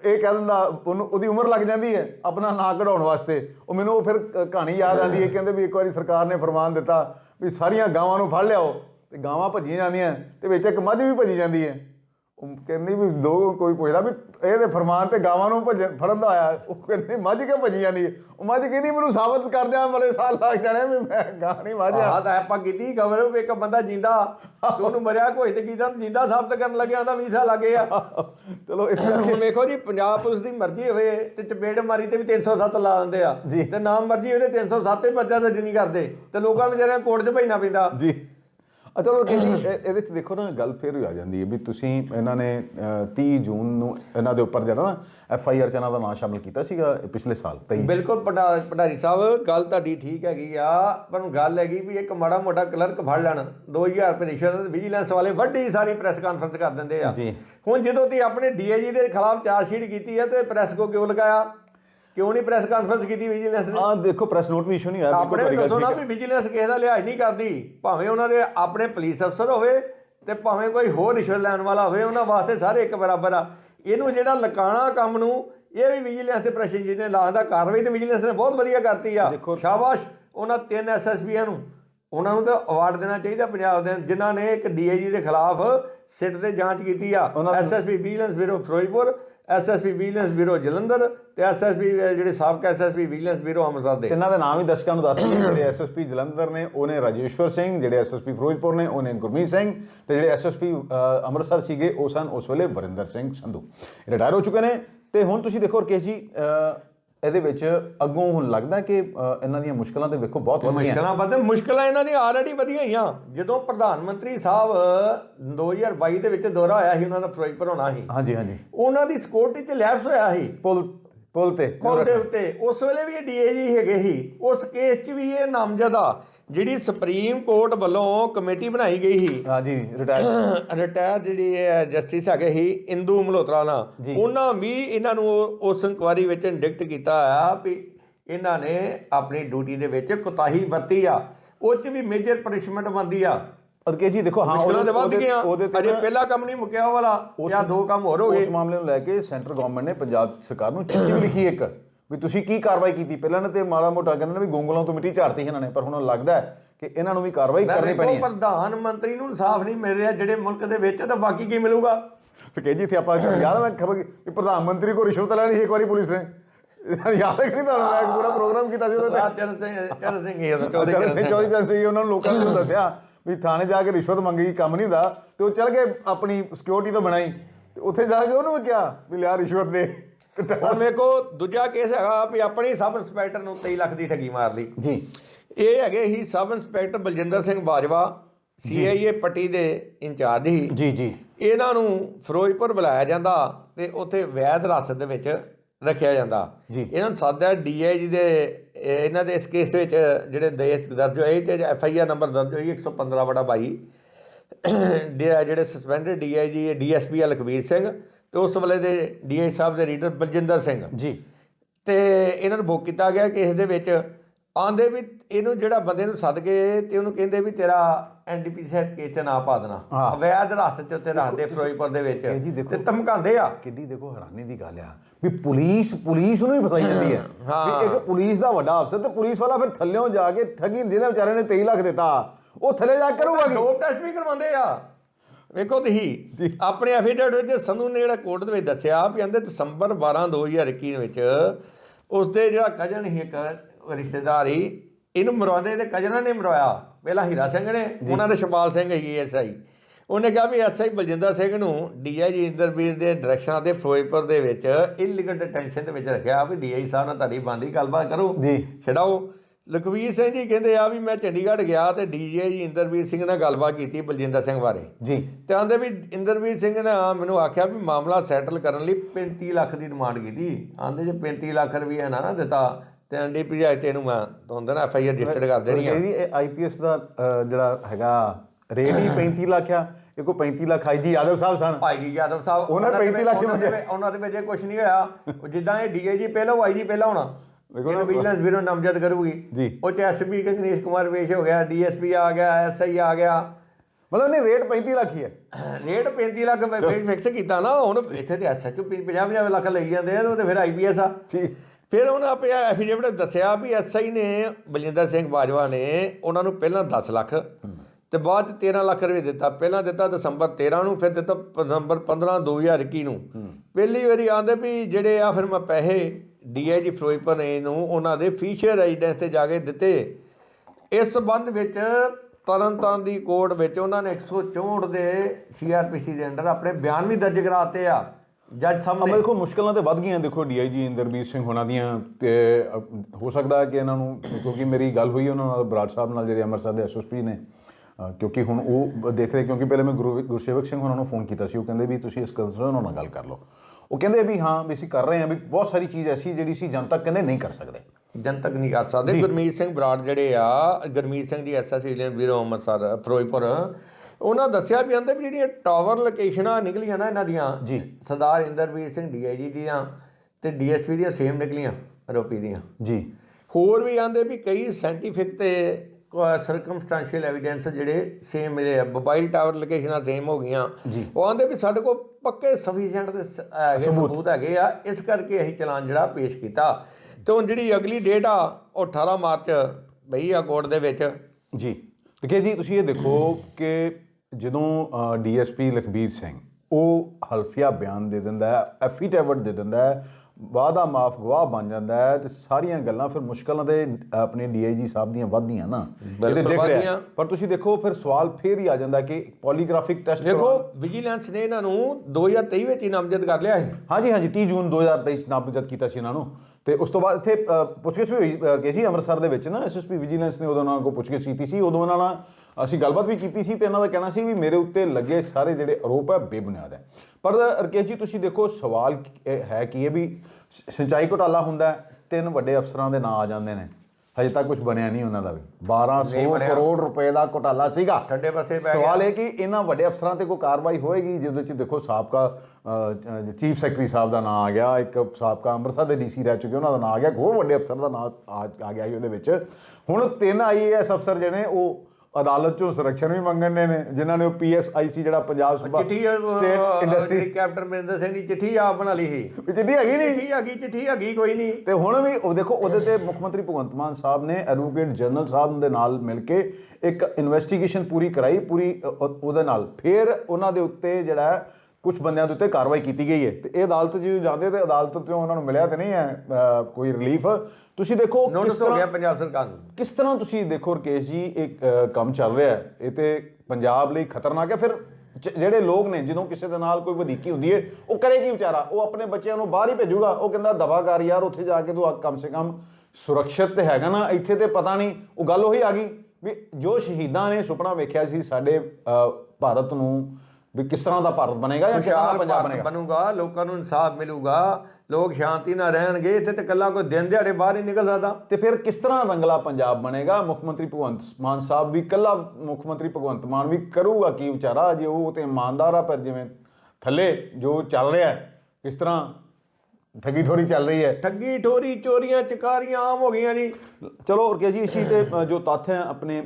ਇਹ ਕਹਿ ਦਿੰਦਾ ਉਹਨੂੰ ਉਹਦੀ ਉਮਰ ਲੱਗ ਜਾਂਦੀ ਹੈ ਆਪਣਾ ਨਾਂ ਕਢਾਉਣ ਵਾਸਤੇ। ਉਹ ਮੈਨੂੰ ਉਹ ਫਿਰ ਕਹਾਣੀ ਯਾਦ ਆਉਂਦੀ ਹੈ ਕਹਿੰਦੇ ਵੀ ਇੱਕ ਵਾਰੀ ਸਰਕਾਰ ਨੇ ਫਰਮਾਨ ਦਿੱਤਾ ਵੀ ਸਾਰੀਆਂ ਗਾਵਾਂ ਨੂੰ ਫੜ ਲਿਆਓ ਤੇ ਗਾਵਾਂ ਭੱਜੀਆਂ ਜਾਂਦੀਆਂ ਤੇ ਵਿੱਚ ਇੱਕ ਮੱਝ ਵੀ ਭੱਜੀ ਜਾਂਦੀ ਹੈ। ਉਹ ਕਹਿੰਦੀ ਵੀ ਦੋ ਕੋਈ ਪੁੱਛਦਾ ਵੀ ਇਹਦੇ ਫਰਮਾਨ ਤੇ ਗਾਵਾਂ ਨੂੰ ਭੱਜ ਫੜਨ ਦਾ ਆਇਆ। ਉਹ ਕਹਿੰਦੀ ਮੱਝ ਕਿਉਂ ਭੱਜੀ ਜਾਂਦੀ ਹੈ? ਉਹ ਮੱਝ ਕਹਿੰਦੀ ਮੈਨੂੰ ਸਾਬਤ ਕਰ ਦਿਆਂ ਬੜੇ ਸਾਲ ਲੱਗ ਜਾਣੇ ਵੀ ਮੈਂ ਗਾਂ ਨਹੀਂ ਮੱਝ ਆ ਆਹ ਤਾਂ ਆਪਾਂ ਕੀਤੀ ਖਬਰ ਵੀ ਇੱਕ ਬੰਦਾ ਜਿੰਦਾ ਤੇ ਉਹਨੂੰ ਮਰਿਆ ਕੋਈ ਤੇ ਕੀਤਾ ਜਿੰਦਾ ਸਾਬਤ ਕਰਨ ਲੱਗਿਆ ਉਹਦਾ ਵੀਸਾ ਲੱਗੇ ਆ। ਚਲੋ ਇਸ ਕਰਕੇ ਵੇਖੋ ਜੀ ਪੰਜਾਬ ਪੁਲਿਸ ਦੀ ਮਰਜ਼ੀ ਹੋਵੇ ਤੇ ਚਪੇੜ ਮਾਰੀ ਤੇ ਵੀ 307 ਲਾ ਦਿੰਦੇ ਆ। ਤੇ ਨਾਮ ਮਰਜ਼ੀ ਹੋਵੇ ਤੇ 307 ਤੇ ਬੱਚਾ ਦਰਜ ਨਹੀਂ ਕਰਦੇ। ਤੇ ਲੋਕਾਂ ਨੂੰ ਵਿਚਾਰਿਆਂ ਕੋਰਟ 'ਚ ਭੇਜਣਾ ਪੈਂਦਾ। ਜੀ। ਚਲੋ ਇਹ- ਇਹਦੇ ਚ ਦੇਖੋ ਨਾ ਗੱਲ ਫੇਰ ਹੀ ਆ ਜਾਂਦੀ ਹੈ ਵੀ ਤੁਸੀਂ ਇਹਨਾਂ ਨੇ ਅ, 30 ਜੂਨ ਨੂੰ ਇਹਨਾਂ ਦੇ ਉੱਪਰ ਜਿਹੜਾ ਨਾ ਐਫ ਆਈ ਆਰ ਚ ਇਹਨਾਂ ਦਾ ਨਾਮ ਸ਼ਾਮਲ ਕੀਤਾ ਸੀਗਾ ਪਿਛਲੇ ਸਾਲ 23 ਬਿਲਕੁਲ ਭੰਡਾਰੀ ਸਾਹਿਬ ਗੱਲ ਤੁਹਾਡੀ ਠੀਕ ਹੈਗੀ ਆ ਪਰ ਗੱਲ ਹੈਗੀ ਵੀ ਇੱਕ ਮਾੜਾ ਮੋਟਾ ਕਲਰਕ ਫੜ ਲੈਣ। 2000 ਰੁਪਏ ਰਿਸ਼ਵਤ ਵਿਜੀਲੈਂਸ ਵਾਲੇ ਵੱਡੀ ਸਾਰੀ ਪ੍ਰੈਸ ਕਾਨਫਰੰਸ ਕਰ ਦਿੰਦੇ ਆ। ਹੁਣ ਜਦੋਂ ਤੇ ਆਪਣੇ ਡੀਏਜੀ ਦੇ ਖਿਲਾਫ ਚਾਰਜ ਸ਼ੀਟ ਕੀਤੀ ਹੈ ਤੇ ਪ੍ਰੈਸ ਕੋ ਕਿਉਂ ਲਗਾਇਆ? ਕਿਉਂ ਨਹੀਂ ਪ੍ਰੈਸ ਕਾਨਫਰੰਸ ਕੀਤੀ ਵਿਜੀਲੈਂਸ ਨੇ? ਆ ਦੇਖੋ ਪ੍ਰੈਸ ਨੋਟ ਵੀ ਇਸ਼ੂ ਨਹੀਂ ਹੋਇਆ ਆਪਣੇ ਦੱਸੋ ਨਾ ਹੈ। ਵੀ ਵਿਜੀਲੈਂਸ ਕਿਸੇ ਦਾ ਲਿਹਾਜ਼ ਨਹੀਂ ਕਰਦੀ। ਭਾਵੇਂ ਉਹਨਾਂ ਦੇ ਆਪਣੇ ਪੁਲਿਸ ਅਫਸਰ ਹੋਵੇ ਤੇ ਭਾਵੇਂ ਕੋਈ ਹੋਰ ਰਿਸ਼ਵਤ ਲੈਣ ਵਾਲਾ ਹੋਵੇ ਉਹਨਾਂ ਵਾਸਤੇ ਸਾਰੇ ਇੱਕ ਬਰਾਬਰ ਆ। ਇਹਨੂੰ ਜਿਹੜਾ ਲਕਾਣਾ ਕੰਮ ਨੂੰ ਇਹ ਵੀ ਵਿਜੀਲੈਂਸ ਦੇ ਪ੍ਰਸ਼ਨ ਜੀ ਨੇ ਲਾਉਣ ਦਾ ਕਾਰਵਾਈ ਤੇ ਵਿਜੀਲੈਂਸ ਨੇ ਬਹੁਤ ਵਧੀਆ ਕਰਤੀ ਆ। ਸ਼ਾਬਾਸ਼ ਉਹਨਾਂ ਤਿੰਨ ਐਸਐਸਪੀਆਂ ਨੂੰ। ਉਹਨਾਂ ਨੂੰ ਤਾਂ ਅਵਾਰਡ ਦੇਣਾ ਚਾਹੀਦਾ ਪੰਜਾਬ ਦੇ ਜਿਨ੍ਹਾਂ ਨੇ ਇੱਕ ਡੀਆਈਜੀ ਦੇ ਖਿਲਾਫ ਸਿੱਟ ਤੇ ਜਾਂਚ ਕੀਤੀ ਆ। SSP vigilance bureau Firozpur SSP vigilance bureau Jalandhar ਤੇ ਐਸਐਸਪੀ ਜਿਹੜੇ ਸਾਬਕਾ ਐਸਐਸਪੀ ਵਿਜੀਲੈਂਸ ਬਿਊਰੋ ਅੰਮ੍ਰਿਤਸਰ ਦੇ। ਇਹਨਾਂ ਦੇ ਨਾਮ ਹੀ ਦਰਸ਼ਕਾਂ ਨੂੰ ਦੱਸ ਦਿੰਦੇ ਜਿਹੜੇ ਐਸਐਸਪੀ ਜਲੰਧਰ ਨੇ ਉਹਨੇ ਰਾਜੇਸ਼ਵਰ ਸਿੰਘ, ਜਿਹੜੇ ਐਸਐਸਪੀ ਫਿਰੋਜ਼ਪੁਰ ਨੇ ਉਹਨੇ ਗੁਰਮੀਤ ਸਿੰਘ ਤੇ ਜਿਹੜੇ ਐਸਐਸਪੀ ਅੰਮ੍ਰਿਤਸਰ ਸੀਗੇ, ਉਹ ਸਨ ਉਸ ਵੇਲੇ ਵਰਿੰਦਰ ਸਿੰਘ ਸੰਧੂ। ਰਿਟਾਇਰ ਹੋ ਚੁੱਕੇ ਨੇ ਤੇ ਹੁਣ ਤੁਸੀਂ ਦੇਖੋ ਰਕੇਸ਼ ਜੀ ਇਹਦੇ ਵਿੱਚ ਅੱਗੋਂ ਹੁਣ ਲੱਗਦਾ ਕਿ ਇਹਨਾਂ ਦੀਆਂ ਮੁਸ਼ਕਲਾਂ ਤੇ ਵੇਖੋ ਬਹੁਤ ਵੱਧ ਮੁਸ਼ਕਲਾਂ ਵੱਧ ਮੁਸ਼ਕਲਾਂ ਇਹਨਾਂ ਦੀਆਂ ਆਲਰੇਡੀ ਵਧੀਆਂ ਹੀ ਆ ਜਦੋਂ ਪ੍ਰਧਾਨ ਮੰਤਰੀ ਸਾਹਿਬ 2022 ਦੇ ਵਿੱਚ ਦੌਰਾ ਆਇਆ ਸੀ ਉਹਨਾਂ ਦਾ ਫਿਰੋਜ਼ਪੁਰ ਹੋਣਾ ਸੀ। ਹਾਂਜੀ ਹਾਂਜੀ। ਉਹਨਾਂ ਦੀ ਸਿਕਿਉਰਿਟੀ ਤੇ ਲੈਪਸ ਹੋਇਆ ਸੀ। ਪੁਲ ਪੁਲ ਤੇ। ਪੁਲ ਦੇ ਉੱਤੇ। ਉਸ ਵੇਲੇ ਵੀ ਇਹ ਡੀਏਜੀ ਹੈਗੇ ਸੀ। ਉਸ ਕੇਸ 'ਚ ਵੀ ਇਹ ਨਾਮਜ਼ਦਾ। ਜਿਹੜੀ ਸੁਪਰੀਮ ਕੋਰਟ ਵੱਲੋਂ ਕਮੇਟੀ ਬਣਾਈ ਗਈ ਸੀ। ਹਾਂਜੀ ਰਿਟਾਇਰ ਰਿਟਾਇਰ ਜਿਹੜੀ ਹੈ ਜਸਟਿਸ ਹੈਗੇ ਸੀ ਇੰਦੂ ਮਲਹੋਤਰਾ ਨਾਲ। ਉਹਨਾਂ ਵੀ ਇਹਨਾਂ ਨੂੰ ਉਸ ਇਨਕੁਆਰੀ ਵਿੱਚ ਇੰਡਿਕਟ ਕੀਤਾ ਆ ਵੀ ਇਹਨਾਂ ਨੇ ਆਪਣੀ ਡਿਊਟੀ ਦੇ ਵਿੱਚ ਕੁਤਾਹੀ ਵਰਤੀ ਆ। ਉਹ 'ਚ ਵੀ ਮੇਜਰ ਪਨਿਸ਼ਮੈਂਟ ਬੰਦੀ ਆ। ਰਕੇਸ਼ ਜੀ ਦੇਖੋ ਹਾਂ ਵੱਧ ਉਹਦੇ- ਉਹਦੇ ਤੇ ਅਜੇ ਪਹਿਲਾ ਕੰਮ ਨਹੀਂ ਮੁੱਕਿਆ ਉਹ ਵਾਲਾ ਜਾਂ ਦੋ ਕੰਮ ਹੋਰ ਹੋ ਗਏ। ਉਸ ਮਾਮਲੇ ਨੂੰ ਲੈ ਕੇ ਸੈਂਟਰ ਗਵਰਨਮੈਂਟ ਨੇ ਪੰਜਾਬ ਸਰਕਾਰ ਨੂੰ ਚਿੱਠੀ ਵੀ ਲਿਖੀ ਇੱਕ। ਵੀ ਤੁਸੀਂ ਕੀ ਕਾਰਵਾਈ ਕੀਤੀ? ਪਹਿਲਾਂ ਨੇ ਤੇ ਮਾੜਾ ਮੋਟਾ ਕਹਿੰਦੇ ਨੇ ਵੀ ਗੋਂਗਲੋਂ ਤੋਂ ਮਿੱਟੀ ਝਾੜਤੀ ਇਹਨਾਂ ਨੇ ਪਰ ਹੁਣ ਲੱਗਦਾ ਕਿ ਇਹਨਾਂ ਨੂੰ ਵੀ ਕਾਰਵਾਈ ਕਰਨੀ ਪੈਣੀ ਹੈ। ਪ੍ਰਧਾਨ ਮੰਤਰੀ ਨੂੰ ਇਨਸਾਫ ਨਹੀਂ ਮਿਲ ਰਿਹਾ ਜਿਹੜੇ ਮੁਲਕ ਦੇ ਵਿੱਚ ਤਾਂ ਬਾਕੀ ਕੀ ਮਿਲੂਗਾ? ਫਿਰ ਜੀ ਇੱਥੇ ਆਪਾਂ ਯਾਦ ਮੈਂ ਖਬਰ ਕਿ ਪ੍ਰਧਾਨ ਮੰਤਰੀ ਕੋ ਰਿਸ਼ਵਤ ਲੈ ਲਈ ਇੱਕ ਵਾਰੀ ਪੁਲਿਸ ਨੇ। ਯਾਦ ਹੈ ਕਿ ਨਹੀਂ ਤੁਹਾਨੂੰ ਮੈਂ ਪੂਰਾ ਪ੍ਰੋਗਰਾਮ ਕੀਤਾ ਸੀ ਉਹਦੇ ਤੇ। ਚਰਨ ਸਿੰਘ ਚਰਨ ਸਿੰਘ ਇਹ ਤਾਂ ਚੌਧਰੀ ਚਰਨ ਸਿੰਘ। ਉਹਨਾਂ ਨੂੰ ਲੋਕਾਂ ਨੂੰ ਦੱਸਿਆ ਵੀ ਥਾਣੇ ਜਾ ਕੇ ਰਿਸ਼ਵਤ ਮੰਗੀ ਕੰਮ ਨਹੀਂ ਹੁੰਦਾ ਤੇ ਉਹ ਚੱਲ ਗਏ ਆਪਣੀ ਸਿਕਿਉਰਿਟੀ ਤੋਂ ਬਣਾਈ। ਤੇ ਉੱਥੇ ਜਾ ਕੇ ਉਹਨੂੰ ਕਿਹਾ ਵੀ ਲਿਆ ਰਿਸ਼ਵਤ ਦੇ। ਹੁਣ ਵੇਖੋ ਦੂਜਾ ਕੇਸ ਹੈਗਾ ਵੀ ਆਪਣੀ ਸਬ ਇੰਸਪੈਕਟਰ ਨੂੰ 23 ਲੱਖ ਦੀ ਠੱਗੀ ਮਾਰ ਲਈ। ਜੀ। ਇਹ ਹੈਗੇ ਹੀ sub inspector Baljinder Singh Bajwa CIA Patti ਦੇ ਇੰਚਾਰਜ ਹੀ ਜੀ ਜੀ। ਇਹਨਾਂ ਨੂੰ ਫਿਰੋਜ਼ਪੁਰ ਬੁਲਾਇਆ ਜਾਂਦਾ ਤੇ ਉੱਥੇ ਵੈਦ ਹਿਰਾਸਤ ਦੇ ਵਿੱਚ ਰੱਖਿਆ ਜਾਂਦਾ। ਇਹਨਾਂ ਨੂੰ ਸਾਦਾ ਡੀਆਈਜੀ ਦੇ ਇਹ- ਇਹਨਾਂ ਦੇ ਇਸ ਕੇਸ ਵਿੱਚ ਜਿਹੜੇ ਦੇਸ਼ ਦਰਜ ਹੋਏ ਤੇ ਐਫਆਈਆਰ ਨੰਬਰ ਦਰਜ ਹੋਈ 115 ਬੜਾ 22 ਡੀ- ਜਿਹੜੇ suspended DIG DSP Lakhbir Singh ਤੇ ਉਸ ਵੇਲੇ ਦੇ ਡੀਆਈ ਸਾਹਿਬ ਦੇ ਰੀਡਰ ਬਲਜਿੰਦਰ ਸਿੰਘ। ਜੀ। ਤੇ ਇਹਨਾਂ ਨੂੰ ਬੁੱਕ ਕੀਤਾ ਗਿਆ ਕੇਸ ਦੇ ਵਿੱਚ ਆਂਦੇ ਵੀ ਇਹਨੂੰ ਜਿਹੜਾ ਬੰਦੇ ਨੂੰ ਸੱਦ ਕੇ ਤੇ ਉਹਨੂੰ ਕਹਿੰਦੇ ਵੀ ਤੇਰਾ ਐਨਡੀਪੀ ਸਾਹਿਬ ਕੇਸ 'ਚ ਨਾ ਪਾ ਦੇਣਾ। ਅਵੈਧ ਰਸਤੇ 'ਚ ਉੱਤੇ ਰੱਖਦੇ ਫਿਰੋਜ਼ਪੁਰ ਦੇ ਵਿੱਚ। ਤੇ ਧਮਕਾਉਂਦੇ ਆ। ਕਿੱਡੀ ਦੇਖੋ ਹੈਰਾਨੀ ਦੀ ਗੱਲ ਆ ਵੀ ਪੁਲਿਸ ਪੁਲਿਸ ਨੂੰ ਹੀ ਫਸਾਈ ਜਾਂਦੀ ਹੈ। ਹਾਂ। ਵੀ ਇੱਕ ਪੁਲਿਸ ਦਾ ਵੱਡਾ ਅਫਸਰ ਤੇ ਪੁਲਿਸ ਵਾਲਾ ਫਿਰ ਥੱਲਿਓਂ ਜਾ ਕੇ ਠੱਗੀ ਜਿਹਨੇ ਵਿਚਾਰੇ ਨੇ 23 ਲੱਖ ਦਿੱਤਾ। ਉਹ ਥੱਲੇ ਜਾ ਕੇ ਕਰੂਗਾ ਕੀ? ਡੋਪ ਟੈਸਟ ਵੀ ਕਰਵਾਉਂਦੇ ਆ। ਵੇਖੋ ਤੁਸੀਂ ਆਪਣੇ ਐਫੀਡੇਵਿਟ ਵਿੱਚ ਸੰਧੂ ਨੇ ਜਿਹੜਾ ਕੋਰਟ ਦੇ ਵਿੱਚ ਦੱਸਿਆ ਵੀ ਕਹਿੰਦੇ ਦਸੰਬਰ 12 2021 ਵਿੱਚ ਉਸਦੇ ਜਿਹੜਾ ਕਜਨ ਸੀ ਇੱਕ ਰਿਸ਼ਤੇਦਾਰ ਹੀ ਇਹਨੂੰ ਮਰਵਾਉਂਦੇ ਇਹਦੇ ਕਜਨਾਂ ਨੇ ਮਰਵਾਇਆ ਪਹਿਲਾਂ ਹੀਰਾ ਸਿੰਘ ਨੇ ਉਹਨਾਂ ਦੇ ਸ਼ਪਾਲ ਸਿੰਘ ਹੀ ਐਸਆਈ ਉਹਨੇ ਕਿਹਾ ਵੀ ਐਸਆਈ ਬਲਜਿੰਦਰ ਸਿੰਘ ਨੂੰ ਡੀਆਈਜੀ ਇੰਦਰਵੀਰ ਦੇ ਡਾਇਰੈਕਸ਼ਨਾਂ ਤੇ ਫਿਰੋਜ਼ਪੁਰ ਦੇ ਵਿੱਚ ਇਲੀਗਲ ਡਿਟੈਂਸ਼ਨ ਦੇ ਵਿੱਚ ਰੱਖਿਆ ਵੀ ਡੀਆਈ ਸਾਹਿਬ ਨਾਲ ਤੁਹਾਡੀ ਬੰਦੀ ਗੱਲਬਾਤ ਕਰੋ। ਜੀ। ਛਡਾਓ। ਲਖਵੀਰ ਸਿੰਘ ਜੀ ਕਹਿੰਦੇ ਆ ਵੀ ਮੈਂ ਚੰਡੀਗੜ੍ਹ ਗਿਆ ਤੇ ਡੀਜੀਆਈ ਇੰਦਰਵੀਰ ਸਿੰਘ ਨਾਲ ਗੱਲਬਾਤ ਕੀਤੀ ਬਲਜਿੰਦਰ ਸਿੰਘ ਬਾਰੇ। ਜੀ। ਤੇ ਆਂਦੇ ਵੀ ਇੰਦਰਵੀਰ ਸਿੰਘ ਨੇ ਮੈਨੂੰ ਆਖਿਆ ਵੀ ਮਾਮਲਾ ਸੈਟਲ ਕਰਨ ਲਈ 35 ਲੱਖ ਦੀ ਡਿਮਾਂਡ ਕੀਤੀ। ਆਂਦੇ ਜੇ 35 ਲੱਖ ਰੁਪਏ ਨਾ ਨਾ ਦਿੱਤਾ ਤੇ ਐਨਡੀਪੀ ਐਕਟ ਇਹਨੂੰ ਮੈਂ ਤੁਹਾਨੂੰ ਐਫ ਆਈ ਆਰ ਰਜਿਸਟਰਡ ਕਰ ਦੇਣੀ ਆ। ਇਹਦੀ ਆਈਪੀਐਸ ਦਾ ਜਿਹੜਾ ਹੈਗਾ ਰੇਟ ਹੀ 35 ਲੱਖ ਆ। ਇਹ ਕੋ 35 ਲੱਖ ਆਈਜੀ ਯਾਦਵ ਸਾਹਿਬ ਸਨ। ਭਾਈ ਜੀ ਯਾਦਵ ਸਾਹਿਬ ਉਹਨਾਂ ਦੇ 35 ਵਿੱਚ- ਲੱਖ ਉਹਨਾਂ ਦੇ। ਵਿੱਚ- ਕੁਝ ਨਹੀਂ ਹੋਇਆ। ਜਿੱਦਾਂ ਇਹ ਡੀਆਈਜੀ ਪਹਿਲਾਂ ਉਹ ਆਈਜੀ ਪਹਿਲਾਂ ਹੋਣਾ। ਵੇਖੋ ਨਾ- ਵਿਜੀਲੈਂਸ ਬਿਊਰੋ ਨਾਮਜ਼ਦ ਕਰੂਗੀ ਜੀ। ਉਹ ਚ ਐਸਪੀ ਗਣੇਸ਼ ਕੁਮਾਰ ਵੇਸ਼ ਹੋ ਗਿਆ ਡੀਐਸਪੀ ਆ ਗਿਆ ਐਸਆਈ ਆ ਗਿਆ। ਮਤਲਬ ਨਹੀਂ ਰੇਟ 35 ਲੱਖ ਹੀ ਹੈ। ਰੇਟ 35 ਲੱਖ ਫਿਕਸ ਕੀਤਾ ਨਾ ਹੁਣ ਇੱਥੇ ਤੇ ਐਸਐਚਓ 50 50 ਲੱਖ ਲਈ ਜਾਂਦੇ ਆ ਤੇ ਉਹ ਤੇ ਫਿਰ ਆਈਪੀਐਸ ਆ। ਠੀਕ ਫਿਰ ਉਹਨਾਂ ਆਪੇ ਐਫੀਡੇਵਿਟ ਦੱਸਿਆ ਵੀ ਐਸਆਈ ਨੇ ਬਲਜਿੰਦਰ ਸਿੰਘ ਬਾਜਵਾ ਨੇ ਉਹਨਾਂ ਨੂੰ ਪਹਿਲਾਂ 10 ਲੱਖ ਤੇ ਬਾਅਦ ਚ 13 ਲੱਖ ਰੁਪਏ ਦਿੱਤਾ। ਪਹਿਲਾਂ ਦਿੱਤਾ ਦਸੰਬਰ 13 ਨੂੰ ਫਿਰ ਦਿੱਤਾ ਦਸੰਬਰ 15 2021 ਨੂੰ। ਪਹਿਲੀ ਵਾਰੀ ਆਂਦੇ ਵੀ ਜਿਹੜੇ ਆ ਫਿਰ ਮੈਂ ਪੈਸੇ ਡੀਆਈਜੀ ਫਿਰੋਜ਼ਪੁਰ ਨੇ ਨੂੰ ਉਹਨਾਂ ਦੇ ਫੀਸ਼ਰ ਰੈਜ਼ੀਡੈਂਸ ਤੇ ਜਾ ਕੇ ਦਿੱਤੇ। ਇਸ ਸੰਬੰਧ ਵਿੱਚ ਤਰਨਤਾਰਨ ਦੀ ਕੋਰਟ ਵਿੱਚ ਉਹਨਾਂ ਨੇ 164 ਦੇ ਸੀਆਰਪੀਸੀ ਦੇ ਅੰਡਰ ਆਪਣੇ ਬਿਆਨ ਵੀ ਦਰਜ ਕਰਾਤੇ ਆ। ਜੱਜ ਅਮਲ ਸਾਹਮਣੇ ਦੇਖੋ, ਮੁਸ਼ਕਲਾਂ ਤੇ ਵੱਧ ਗਈਆਂ। ਦੇਖੋ, ਡੀਆਈਜੀ ਇੰਦਰਬੀਰ ਸਿੰਘ ਹੋਣਾ ਦੀਆਂ ਤੇ ਹੋ ਸਕਦਾ ਕਿ ਇਹਨਾਂ ਨੂੰ, ਕਿਉਂਕਿ ਮੇਰੀ ਗੱਲ ਹੋਈ ਉਹਨਾਂ ਨਾਲ, ਬਰਾੜ ਸਾਹਿਬ ਨਾਲ, ਜਿਹੜੇ ਅੰਮ੍ਰਿਤਸਰ ਦੇ ਐਸਐਸਪੀ ਨੇ ਕਿਉਂਕਿ ਹੁਣ ਉਹ ਦੇਖ ਰਹੇ, ਕਿਉਂਕਿ ਪਹਿਲੇ ਮੈਂ ਗੁਰੂ ਗੁਰਸੇਵਕ ਸਿੰਘ ਉਹਨਾਂ ਨੂੰ ਫੋਨ ਕੀਤਾ ਸੀ। ਉਹ ਕਹਿੰਦੇ ਵੀ ਤੁਸੀਂ ਇਸ ਕੰਸਰਨ ਨਾਲ ਗੱਲ ਕਰ ਲਓ। ਉਹ ਕਹਿੰਦੇ ਵੀ ਹਾਂ ਵੀ ਅਸੀਂ ਕਰ ਰਹੇ ਹਾਂ ਵੀ ਬਹੁਤ ਸਾਰੀ ਚੀਜ਼ ਐਸੀ ਜਿਹੜੀ ਸੀ ਜਨਤਕ ਕਹਿੰਦੇ ਨਹੀਂ ਕਰ ਸਕਦੇ। ਜਨਤਕ ਨਹੀਂ ਕਰ ਸਕਦੇ। ਗੁਰਮੀਤ ਸਿੰਘ ਬਰਾੜ ਜਿਹੜੇ ਆ ਗੁਰਮੀਤ ਸਿੰਘ ਦੀ ਐਸਐਸਸੀ ਨੇ ਵੀਰੋ ਅੰਮ੍ਰਿਤਸਰ ਫਿਰੋਜ਼ਪੁਰ ਉਹਨਾਂ ਦੱਸਿਆ ਵੀ ਆਂਦੇ ਵੀ ਜਿਹੜੀਆਂ ਟਾਵਰ ਲੋਕੇਸ਼ਨਾਂ ਨਿਕਲੀਆਂ ਨਾ ਇਹਨਾਂ ਦੀਆਂ ਜੀ। ਸਰਦਾਰ ਇੰਦਰਵੀਰ ਸਿੰਘ ਡੀਆਈਜੀ ਦੀਆਂ ਤੇ ਡੀਐਸਪੀ ਦੀਆਂ ਸੇਮ ਨਿਕਲੀਆਂ ਆਰੋਪੀ ਦੀਆਂ। ਜੀ। ਹੋਰ ਵੀ ਆਂਦੇ ਵੀ ਕਈ ਸਾਇੰਟੀਫਿਕ ਤੇ ਸਰਕਮਸਟੈਂਸ਼ੀਅਲ ਐਵੀਡੈਂਸ ਜਿਹੜੇ ਸੇਮ ਮਿਲੇ ਆ। ਮੋਬਾਈਲ ਟਾਵਰ ਲੋਕੇਸ਼ਨਾਂ ਸੇਮ ਹੋ ਗਈਆਂ। ਉਹ ਆਂਦੇ ਵੀ ਸਾਡੇ ਕੋਲ ਪੱਕੇ ਸਫੀਸ਼ੀਐਂਟ ਦੇ ਹੈਗੇ ਸਬੂਤ। ਹੈਗੇ ਆ। ਇਸ ਕਰਕੇ ਅਸੀਂ ਚਲਾਨ ਜਿਹੜਾ ਪੇਸ਼ ਕੀਤਾ। ਤੇ ਹੁਣ ਜਿਹੜੀ ਅਗਲੀ ਡੇਟ ਆ ਉਹ 18 ਮਾਰਚ ਬਈ ਆ ਕੋਰਟ ਦੇ ਵਿੱਚ। ਜੀ। ਦੇਖਿਏ ਜੀ ਤੁਸੀਂ ਇਹ ਦੇਖੋ ਕਿ ਜਦੋਂ ਡੀਐਸਪੀ ਲਖਬੀਰ ਸਿੰਘ ਉਹ ਹਲਫੀਆ ਬਿਆਨ ਦੇ ਦਿੰਦਾ ਐਫੀਡੇਵਿਟ ਦੇ ਦਿੰਦਾ ਵਾਦਾ ਮਾਫ ਗਵਾਹ ਬਣ ਜਾਂਦਾ ਹੈ ਤੇ ਸਾਰੀਆਂ ਗੱਲਾਂ ਫਿਰ ਮੁਸ਼ਕਲਾਂ ਦੇ ਆਪਣੇ ਡੀਆਈਜੀ ਸਾਹਿਬ ਦੀਆਂ ਵੱਧਦੀਆਂ ਨਾ। ਇਹਦੇ ਦਿਖ ਰਿਹਾ। ਪਰ ਤੁਸੀਂ ਦੇਖੋ ਫਿਰ ਸਵਾਲ ਫੇਰ ਹੀ ਆ ਜਾਂਦਾ ਕਿ ਪੋਲੀਗ੍ਰਾਫਿਕ ਟੈਸਟ ਦੇਖੋ ਵਿਜੀਲੈਂਸ ਨੇ ਇਹਨਾਂ ਨੂੰ 2023 ਵਿੱਚ ਹੀ ਨਾਮਜ਼ਦ ਕਰ ਲਿਆ ਹੈ ਹਾਂਜੀ ਹਾਂਜੀ 30 ਜੂਨ 2023 ਚ ਨਾਮਜ਼ਦ ਕੀਤਾ ਸੀ ਇਹਨਾਂ ਨੂੰ। ਤੇ ਉਸ ਤੋਂ ਬਾਅਦ ਇੱਥੇ ਪੁੱਛਗਿੱਛ ਵੀ ਹੋਈ ਕਿ ਜੀ ਅੰਮ੍ਰਿਤਸਰ ਦੇ ਵਿੱਚ ਨਾ ਐਸਐਸਪੀ ਵਿਜੀਲੈਂਸ ਨੇ ਉਦੋਂ ਉਹਨਾਂ ਕੋਲ ਪੁੱਛਗਿੱਛ ਕੀਤੀ ਸੀ ਉਦੋਂ ਨਾਲ ਅਸੀਂ ਗੱਲਬਾਤ ਵੀ ਕੀਤੀ ਸੀ ਤੇ ਇਹਨਾਂ ਦਾ ਕਹਿਣਾ ਸੀ ਵੀ ਮੇਰੇ ਉੱਤੇ ਲੱਗੇ ਸਾਰੇ ਜਿਹੜੇ ਆਰੋਪ ਹੈ ਬੇਬੁਨਿਆਦ ਹੈ। ਪਰ ਰਕੇਸ਼ ਜੀ ਤੁਸੀਂ ਦੇਖੋ ਸਵਾਲ ਹੈ ਕਿ ਇਹ ਵੀ ਸਿੰਚਾਈ ਘੁਟਾਲਾ ਹੁੰਦਾ ਤਿੰਨ ਵੱਡੇ ਅਫਸਰਾਂ ਦੇ ਨਾਂ ਆ ਜਾਂਦੇ ਨੇ। ਹਜੇ ਤੱਕ ਕੁਝ ਬਣਿਆ ਨਹੀਂ ਉਹਨਾਂ ਦਾ ਵੀ। 1200 ਬਣਿਆ। ਕਰੋੜ ਰੁਪਏ ਦਾ ਘੁਟਾਲਾ ਸੀਗਾ। ਠੰਡੇ ਪਾਸੇ ਪੈ ਗਿਆ। ਸਵਾਲ ਇਹ ਕਿ ਇਹਨਾਂ ਵੱਡੇ ਅਫਸਰਾਂ ਤੇ ਕੋਈ ਕਾਰਵਾਈ ਹੋਏਗੀ ਜਿਹਦੇ ਵਿੱਚ ਦੇਖੋ ਸਾਬਕਾ ਚੀਫ ਸੈਕਟਰੀ ਸਾਹਿਬ ਦਾ ਨਾਮ ਆ ਗਿਆ ਇੱਕ ਸਾਬਕਾ ਅੰਮ੍ਰਿਤਸਰ ਦੇ ਡੀਸੀ ਰਹਿ ਚੁੱਕੇ ਉਹਨਾਂ ਦਾ ਨਾਮ ਆ ਗਿਆ ਹੋਰ ਵੱਡੇ ਅਫਸਰ ਦਾ ਨਾਮ ਆ ਆ ਗਿਆ ਉਹਦੇ ਵਿੱਚ। ਹੁਣ ਤਿੰਨ ਆਈਏਐਸ ਅਫਸਰ ਜਿਹੜੇ ਉਹ ਅਦਾਲਤ ਚੋਂ ਸੁਰੱਖਿਆ ਵੀ ਮੰਗਣੇ ਨੇ ਜਿਨ੍ਹਾਂ ਨੇ ਉਹ ਪੀਐਸਆਈਸੀ ਜਿਹੜਾ ਪੰਜਾਬ ਸਭਾ ਚਿੱਠੀ state industry captain Amarinder Singh ਦੀ ਚਿੱਠੀ ਆਪ ਬਣਾ ਲਈ ਸੀ। ਜਿੱਦੀ ਹੈਗੀ ਨਹੀਂ? ਚਿੱਠੀ ਹੈਗੀ ਚਿੱਠੀ ਹੈਗੀ ਕੋਈ ਨਹੀਂ। ਤੇ ਹੁਣ ਵੀ ਉਹ ਦੇਖੋ ਉਹਦੇ ਤੇ ਮੁੱਖ ਮੰਤਰੀ ਭਗਵੰਤ ਮਾਨ ਸਾਹਿਬ ਨੇ ਐਡਵੋਕੇਟ ਜਨਰਲ ਸਾਹਿਬ ਦੇ ਨਾਲ ਮਿਲ ਕੇ ਇੱਕ ਇਨਵੈਸਟੀਗੇਸ਼ਨ ਪੂਰੀ ਕਰਾਈ ਪੂਰੀ ਉਹਦੇ ਨਾਲ। ਫਿਰ ਉਹਨਾਂ ਦੇ ਉੱਤੇ ਜਿਹੜਾ ਕੁਝ ਬੰਦਿਆਂ ਦੇ ਉੱਤੇ ਕਾਰਵਾਈ ਕੀਤੀ ਗਈ ਹੈ। ਤੇ ਇਹ ਅਦਾਲਤ ਜੀ ਜਾਂਦੇ ਤੇ ਅਦਾਲਤ ਤੋਂ ਉਹਨਾਂ ਨੂੰ ਮਿਲਿਆ ਤੇ ਨਹੀਂ ਹੈ ਕੋਈ ਰਿਲੀਫ ਤੁਸੀਂ ਦੇਖੋ ਕਿਸ ਨੋਟਿਸ ਹੋ ਤਰ੍ਹਾਂ ਗਿਆ ਪੰਜਾਬ ਸਰਕਾਰ ਨੂੰ। ਕਿਸ ਤਰ੍ਹਾਂ ਤੁਸੀਂ ਦੇਖੋ ਰਕੇਸ਼ ਜੀ ਇੱਕ ਅ, ਕੰਮ ਚੱਲ ਰਿਹਾ ਹੈ। ਇਹ ਤੇ ਪੰਜਾਬ ਲਈ ਖਤਰਨਾਕ ਹੈ। ਫਿਰ ਜਿਹੜੇ ਲੋਕ ਨੇ ਜਦੋਂ ਕਿਸੇ ਦੇ ਨਾਲ ਕੋਈ ਵਧੀਕੀ ਹੁੰਦੀ ਹੈ ਉਹ ਕਰੇ ਕੀ ਵਿਚਾਰਾ? ਉਹ ਆਪਣੇ ਬੱਚਿਆਂ ਨੂੰ ਬਾਹਰ ਹੀ ਭੇਜੂਗਾ। ਉਹ ਕਹਿੰਦਾ ਦਵਾ ਕਰ ਯਾਰ ਉੱਥੇ ਜਾ ਕੇ ਤੂੰ ਕਮ ਸੇ ਕਮ ਸੁਰੱਖਿਅਤ ਤੇ ਹੈਗਾ ਨਾ। ਇੱਥੇ ਤੇ ਪਤਾ ਨਹੀਂ ਉਹ ਗੱਲ ਉਹੀ ਆ ਗਈ ਵੀ ਜੋ ਸ਼ਹੀਦਾਂ ਨੇ ਸੁਪਨਾ ਵੇਖਿਆ ਸੀ ਸਾਡੇ ਭਾਰਤ ਨੂੰ ਵੀ ਕਿਸ ਤਰ੍ਹਾਂ ਦਾ ਭਾਰਤ ਬਣੇਗਾ ਜਾਂ ਕਿਸ ਤਰ੍ਹਾਂ ਦਾ ਪੰਜਾਬ ਬਣੇਗਾ? ਬਣੂਗਾ ਲੋਕਾਂ ਨੂੰ ਇਨਸਾਫ ਮਿਲੂਗਾ ਲੋਕ ਸ਼ਾਂਤੀ ਨਾਲ ਰਹਿਣਗੇ ਇੱਥੇ ਤੇ ਕੱਲਾ ਕੋਈ ਦਿਨ ਦਿਹਾੜੇ ਬਾਹਰ ਹੀ ਨਿਕਲ ਸਕਦਾ। ਤੇ ਫਿਰ ਕਿਸ ਤਰ੍ਹਾਂ ਰੰਗਲਾ ਪੰਜਾਬ ਬਣੇਗਾ? ਮੁੱਖ ਮੰਤਰੀ ਭਗਵੰਤ ਮਾਨ ਸਾਹਿਬ ਵੀ ਕੱਲਾ ਮੁੱਖ ਮੰਤਰੀ ਭਗਵੰਤ ਮਾਨ ਵੀ ਕਰੂਗਾ ਕੀ ਵਿਚਾਰਾ? ਜੇ ਉਹ ਤੇ ਇਮਾਨਦਾਰ ਆ ਪਰ ਜਿਵੇਂ ਥੱਲੇ ਜੋ ਚੱਲ ਰਿਹਾ ਹੈ, ਕਿਸ ਤਰ੍ਹਾਂ ਠੱਗੀ ਠੋਰੀ ਚੱਲ ਰਹੀ ਹੈ। ਠੱਗੀ ਠੋਰੀ ਚੋਰੀਆਂ ਚਕਾਰੀਆਂ ਆਮ ਹੋ ਗਈਆਂ ਜੀ। ਚਲੋ ਰਕੇ ਜੀ ਇਸੀ ਤੇ ਜੋ ਤੱਥ ਹੈ ਆਪਣੇ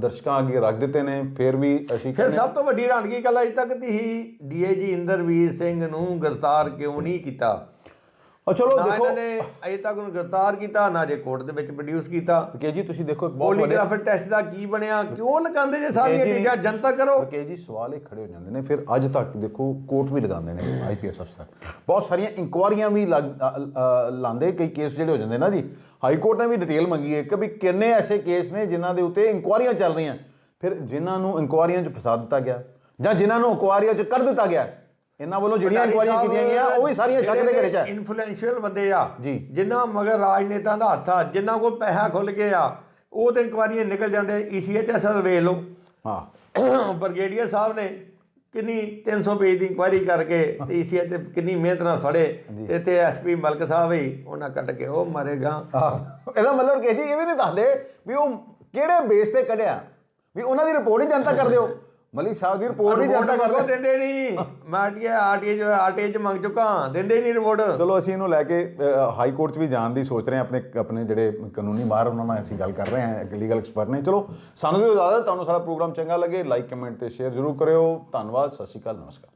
ਦਰਸ਼ਕਾਂ ਅੱਗੇ ਰੱਖ ਦਿੱਤੇ ਨੇ ਫਿਰ ਵੀ ਅਸੀਂ ਫਿਰ ਸਭ ਤੋਂ ਵੱਡੀ ਰਣਗੀ ਗੱਲ ਅਜੇ ਤੱਕ ਦੀ ਹੀ ਡੀਏਜੀ ਇੰਦਰਵੀਰ ਸਿੰਘ ਨੂੰ ਗ੍ਰਿਫਤਾਰ ਕਿਉਂ ਨਹੀਂ ਕੀਤਾ? ਅ, ਚਲੋ ਨਾ ਦੇਖੋ ਇਹਨਾਂ ਨੇ ਅਜੇ ਤੱਕ ਉਹਨੂੰ ਗ੍ਰਿਫਤਾਰ ਕੀਤਾ ਨਾ ਜੇ ਕੋਰਟ ਦੇ ਵਿੱਚ ਪ੍ਰੋਡਿਊਸ ਕੀਤਾ। ਰਕੇ ਜੀ ਤੁਸੀਂ ਦੇਖੋ ਇੱਕ ਬਹੁਤ ਵੱਡੇ ਪੋਲੀਗ੍ਰਾਫਰ ਟੈਸਟ ਦਾ ਕੀ ਬਣਿਆ ਕਿਉਂ ਲਗਾਉਂਦੇ ਜੇ ਸਾਰੀਆਂ ਚੀਜ਼ਾਂ? ਜਨਤਕ ਕਰੋ। ਕਿ ਜੀ ਸਵਾਲ ਇਹ ਖੜੇ ਹੋ ਜਾਂਦੇ ਨੇ ਫਿਰ ਅੱਜ ਤੱਕ ਦੇਖੋ ਕੋਰਟ ਵੀ ਲਗਾਉਂਦੇ ਨੇ ਆਈਪੀਐਸ ਅਫਸਰ। ਬਹੁਤ ਸਾਰੀਆਂ ਇਨਕੁਆਰੀਆਂ ਵੀ ਲਾਉਂਦੇ ਕਈ ਕੇਸ ਜਿਹੜੇ ਹੋ ਜਾਂਦੇ ਨਾ ਜੀ। ਹਾਈ ਕੋਰਟ ਨੇ ਵੀ ਡਿਟੇਲ ਮੰਗੀ ਹੈ ਕਿ ਵੀ ਕਿੰਨੇ ਐਸੇ ਕੇਸ ਨੇ ਜਿਨ੍ਹਾਂ ਦੇ ਉੱਤੇ ਇਨਕੁਆਰੀਆਂ ਚੱਲ ਰਹੀਆਂ। ਫਿਰ ਜਿਨ੍ਹਾਂ ਨੂੰ ਇਨਕੁਆਰੀਆਂ 'ਚ ਫਸਾ ਦਿੱਤਾ ਗਿਆ ਜਾਂ ਜਿਨ੍ਹਾਂ ਨੂੰ ਇਨਕੁਆਰੀਆਂ 'ਚ ਕਰ ਦਿੱਤਾ ਗਿਆ ਇਹਨਾਂ ਵੱਲੋਂ ਜਿਹੜੀਆਂ ਇਨਕੁਆਰੀਆਂ ਕੀਤੀਆਂ ਗਈਆਂ ਉਹ ਵੀ ਸਾਰੀਆਂ ਸ਼ੱਕ ਦੇ ਘੇਰੇ 'ਚ ਹੈ। ਇਨਫਲੂਐਂਸ਼ੀਅਲ ਬੰਦੇ ਆ ਜੀ। ਜਿਨ੍ਹਾਂ ਮਗਰ ਰਾਜਨੇਤਾ ਦਾ ਹੱਥ ਆ ਜਿਨ੍ਹਾਂ ਕੋਲ ਪੈਸਾ ਖੁੱਲ ਗਿਆ ਉਹ ਤੇ ਇਨਕੁਆਰੀਆਂ ਨਿਕਲ ਜਾਂਦੇ ਈਸੀਐਚਐਸਐਲ ਵੇਖ ਲਓ। ਹਾਂ। ਬ੍ਰਿਗੇਡੀਅਰ ਸਾਹਿਬ ਨੇ ਕਿੰਨੀ 300 ਪੇਜ ਦੀ ਇਨਕੁਆਇਰੀ ਕਰਕੇ ਤੇ ਈਸੀਐਚ ਕਿੰਨੀ ਮਿਹਨਤ ਨਾਲ ਫੜੇ ਤੇ ਤੇ ਐਸਪੀ ਮਲਕ ਸਾਹਿਬ ਹੀ ਉਹਨਾਂ ਕੱਢ ਕੇ ਉਹ ਮਰੇਗਾ। ਆਹ, ਇਹਦਾ ਮਤਲਬ ਕਿ ਜੀ ਇਹ ਵੀ ਨਹੀਂ ਦੱਸਦੇ ਵੀ ਉਹ ਕਿਹੜੇ ਬੇਸ ਤੇ ਕੱਢਿਆ ਵੀ ਉਹਨਾਂ ਦੀ ਰਿਪੋਰਟ ਹੀ ਜਨਤਾ ਕਰ ਦਿਓ। ਮਲਿਕ ਸਾਹਿਬ ਦੀ ਰਿਪੋਰਟ ਹੀ ਜਨਤਾ ਕਰ ਰਿਪੋਰਟ ਦਿਓ ਦਿੰਦੇ ਨਹੀਂ। ਮੈਂ ਆਰਟੀਏ ਆਰਟੀਏ ਜੋ ਆਰਟੀਏ ਚ ਮੰਗ ਚੁੱਕਾ ਦਿੰਦੇ ਨਹੀਂ ਰਿਪੋਰਟ ਚਲੋ ਅਸੀਂ ਇਹਨੂੰ ਲੈ ਕੇ ਹਾਈ ਕੋਰਟ 'ਚ ਵੀ ਜਾਣ ਦੀ ਸੋਚ ਰਹੇ ਹਾਂ। ਆਪਣੇ ਆਪਣੇ ਜਿਹੜੇ ਕਾਨੂੰਨੀ ਮਾਹਰ ਉਹਨਾਂ ਨਾਲ ਅਸੀਂ ਗੱਲ ਕਰ ਰਹੇ ਹਾਂ ਲੀਗਲ ਐਕਸਪਰਟ ਨੇ। ਚਲੋ ਸਾਨੂੰ ਵੀ ਇਜਾਜ਼ਤ ਤੁਹਾਨੂੰ ਸਾਡਾ ਪ੍ਰੋਗਰਾਮ ਚੰਗਾ ਲੱਗੇ ਲਾਈਕ ਕਮੈਂਟ ਤੇ ਸ਼ੇਅਰ ਜ਼ਰੂਰ ਕਰਿਓ। ਧੰਨਵਾਦ ਸਤਿ ਸ਼੍ਰੀ ਅਕਾਲ ਨਮਸਕਾਰ।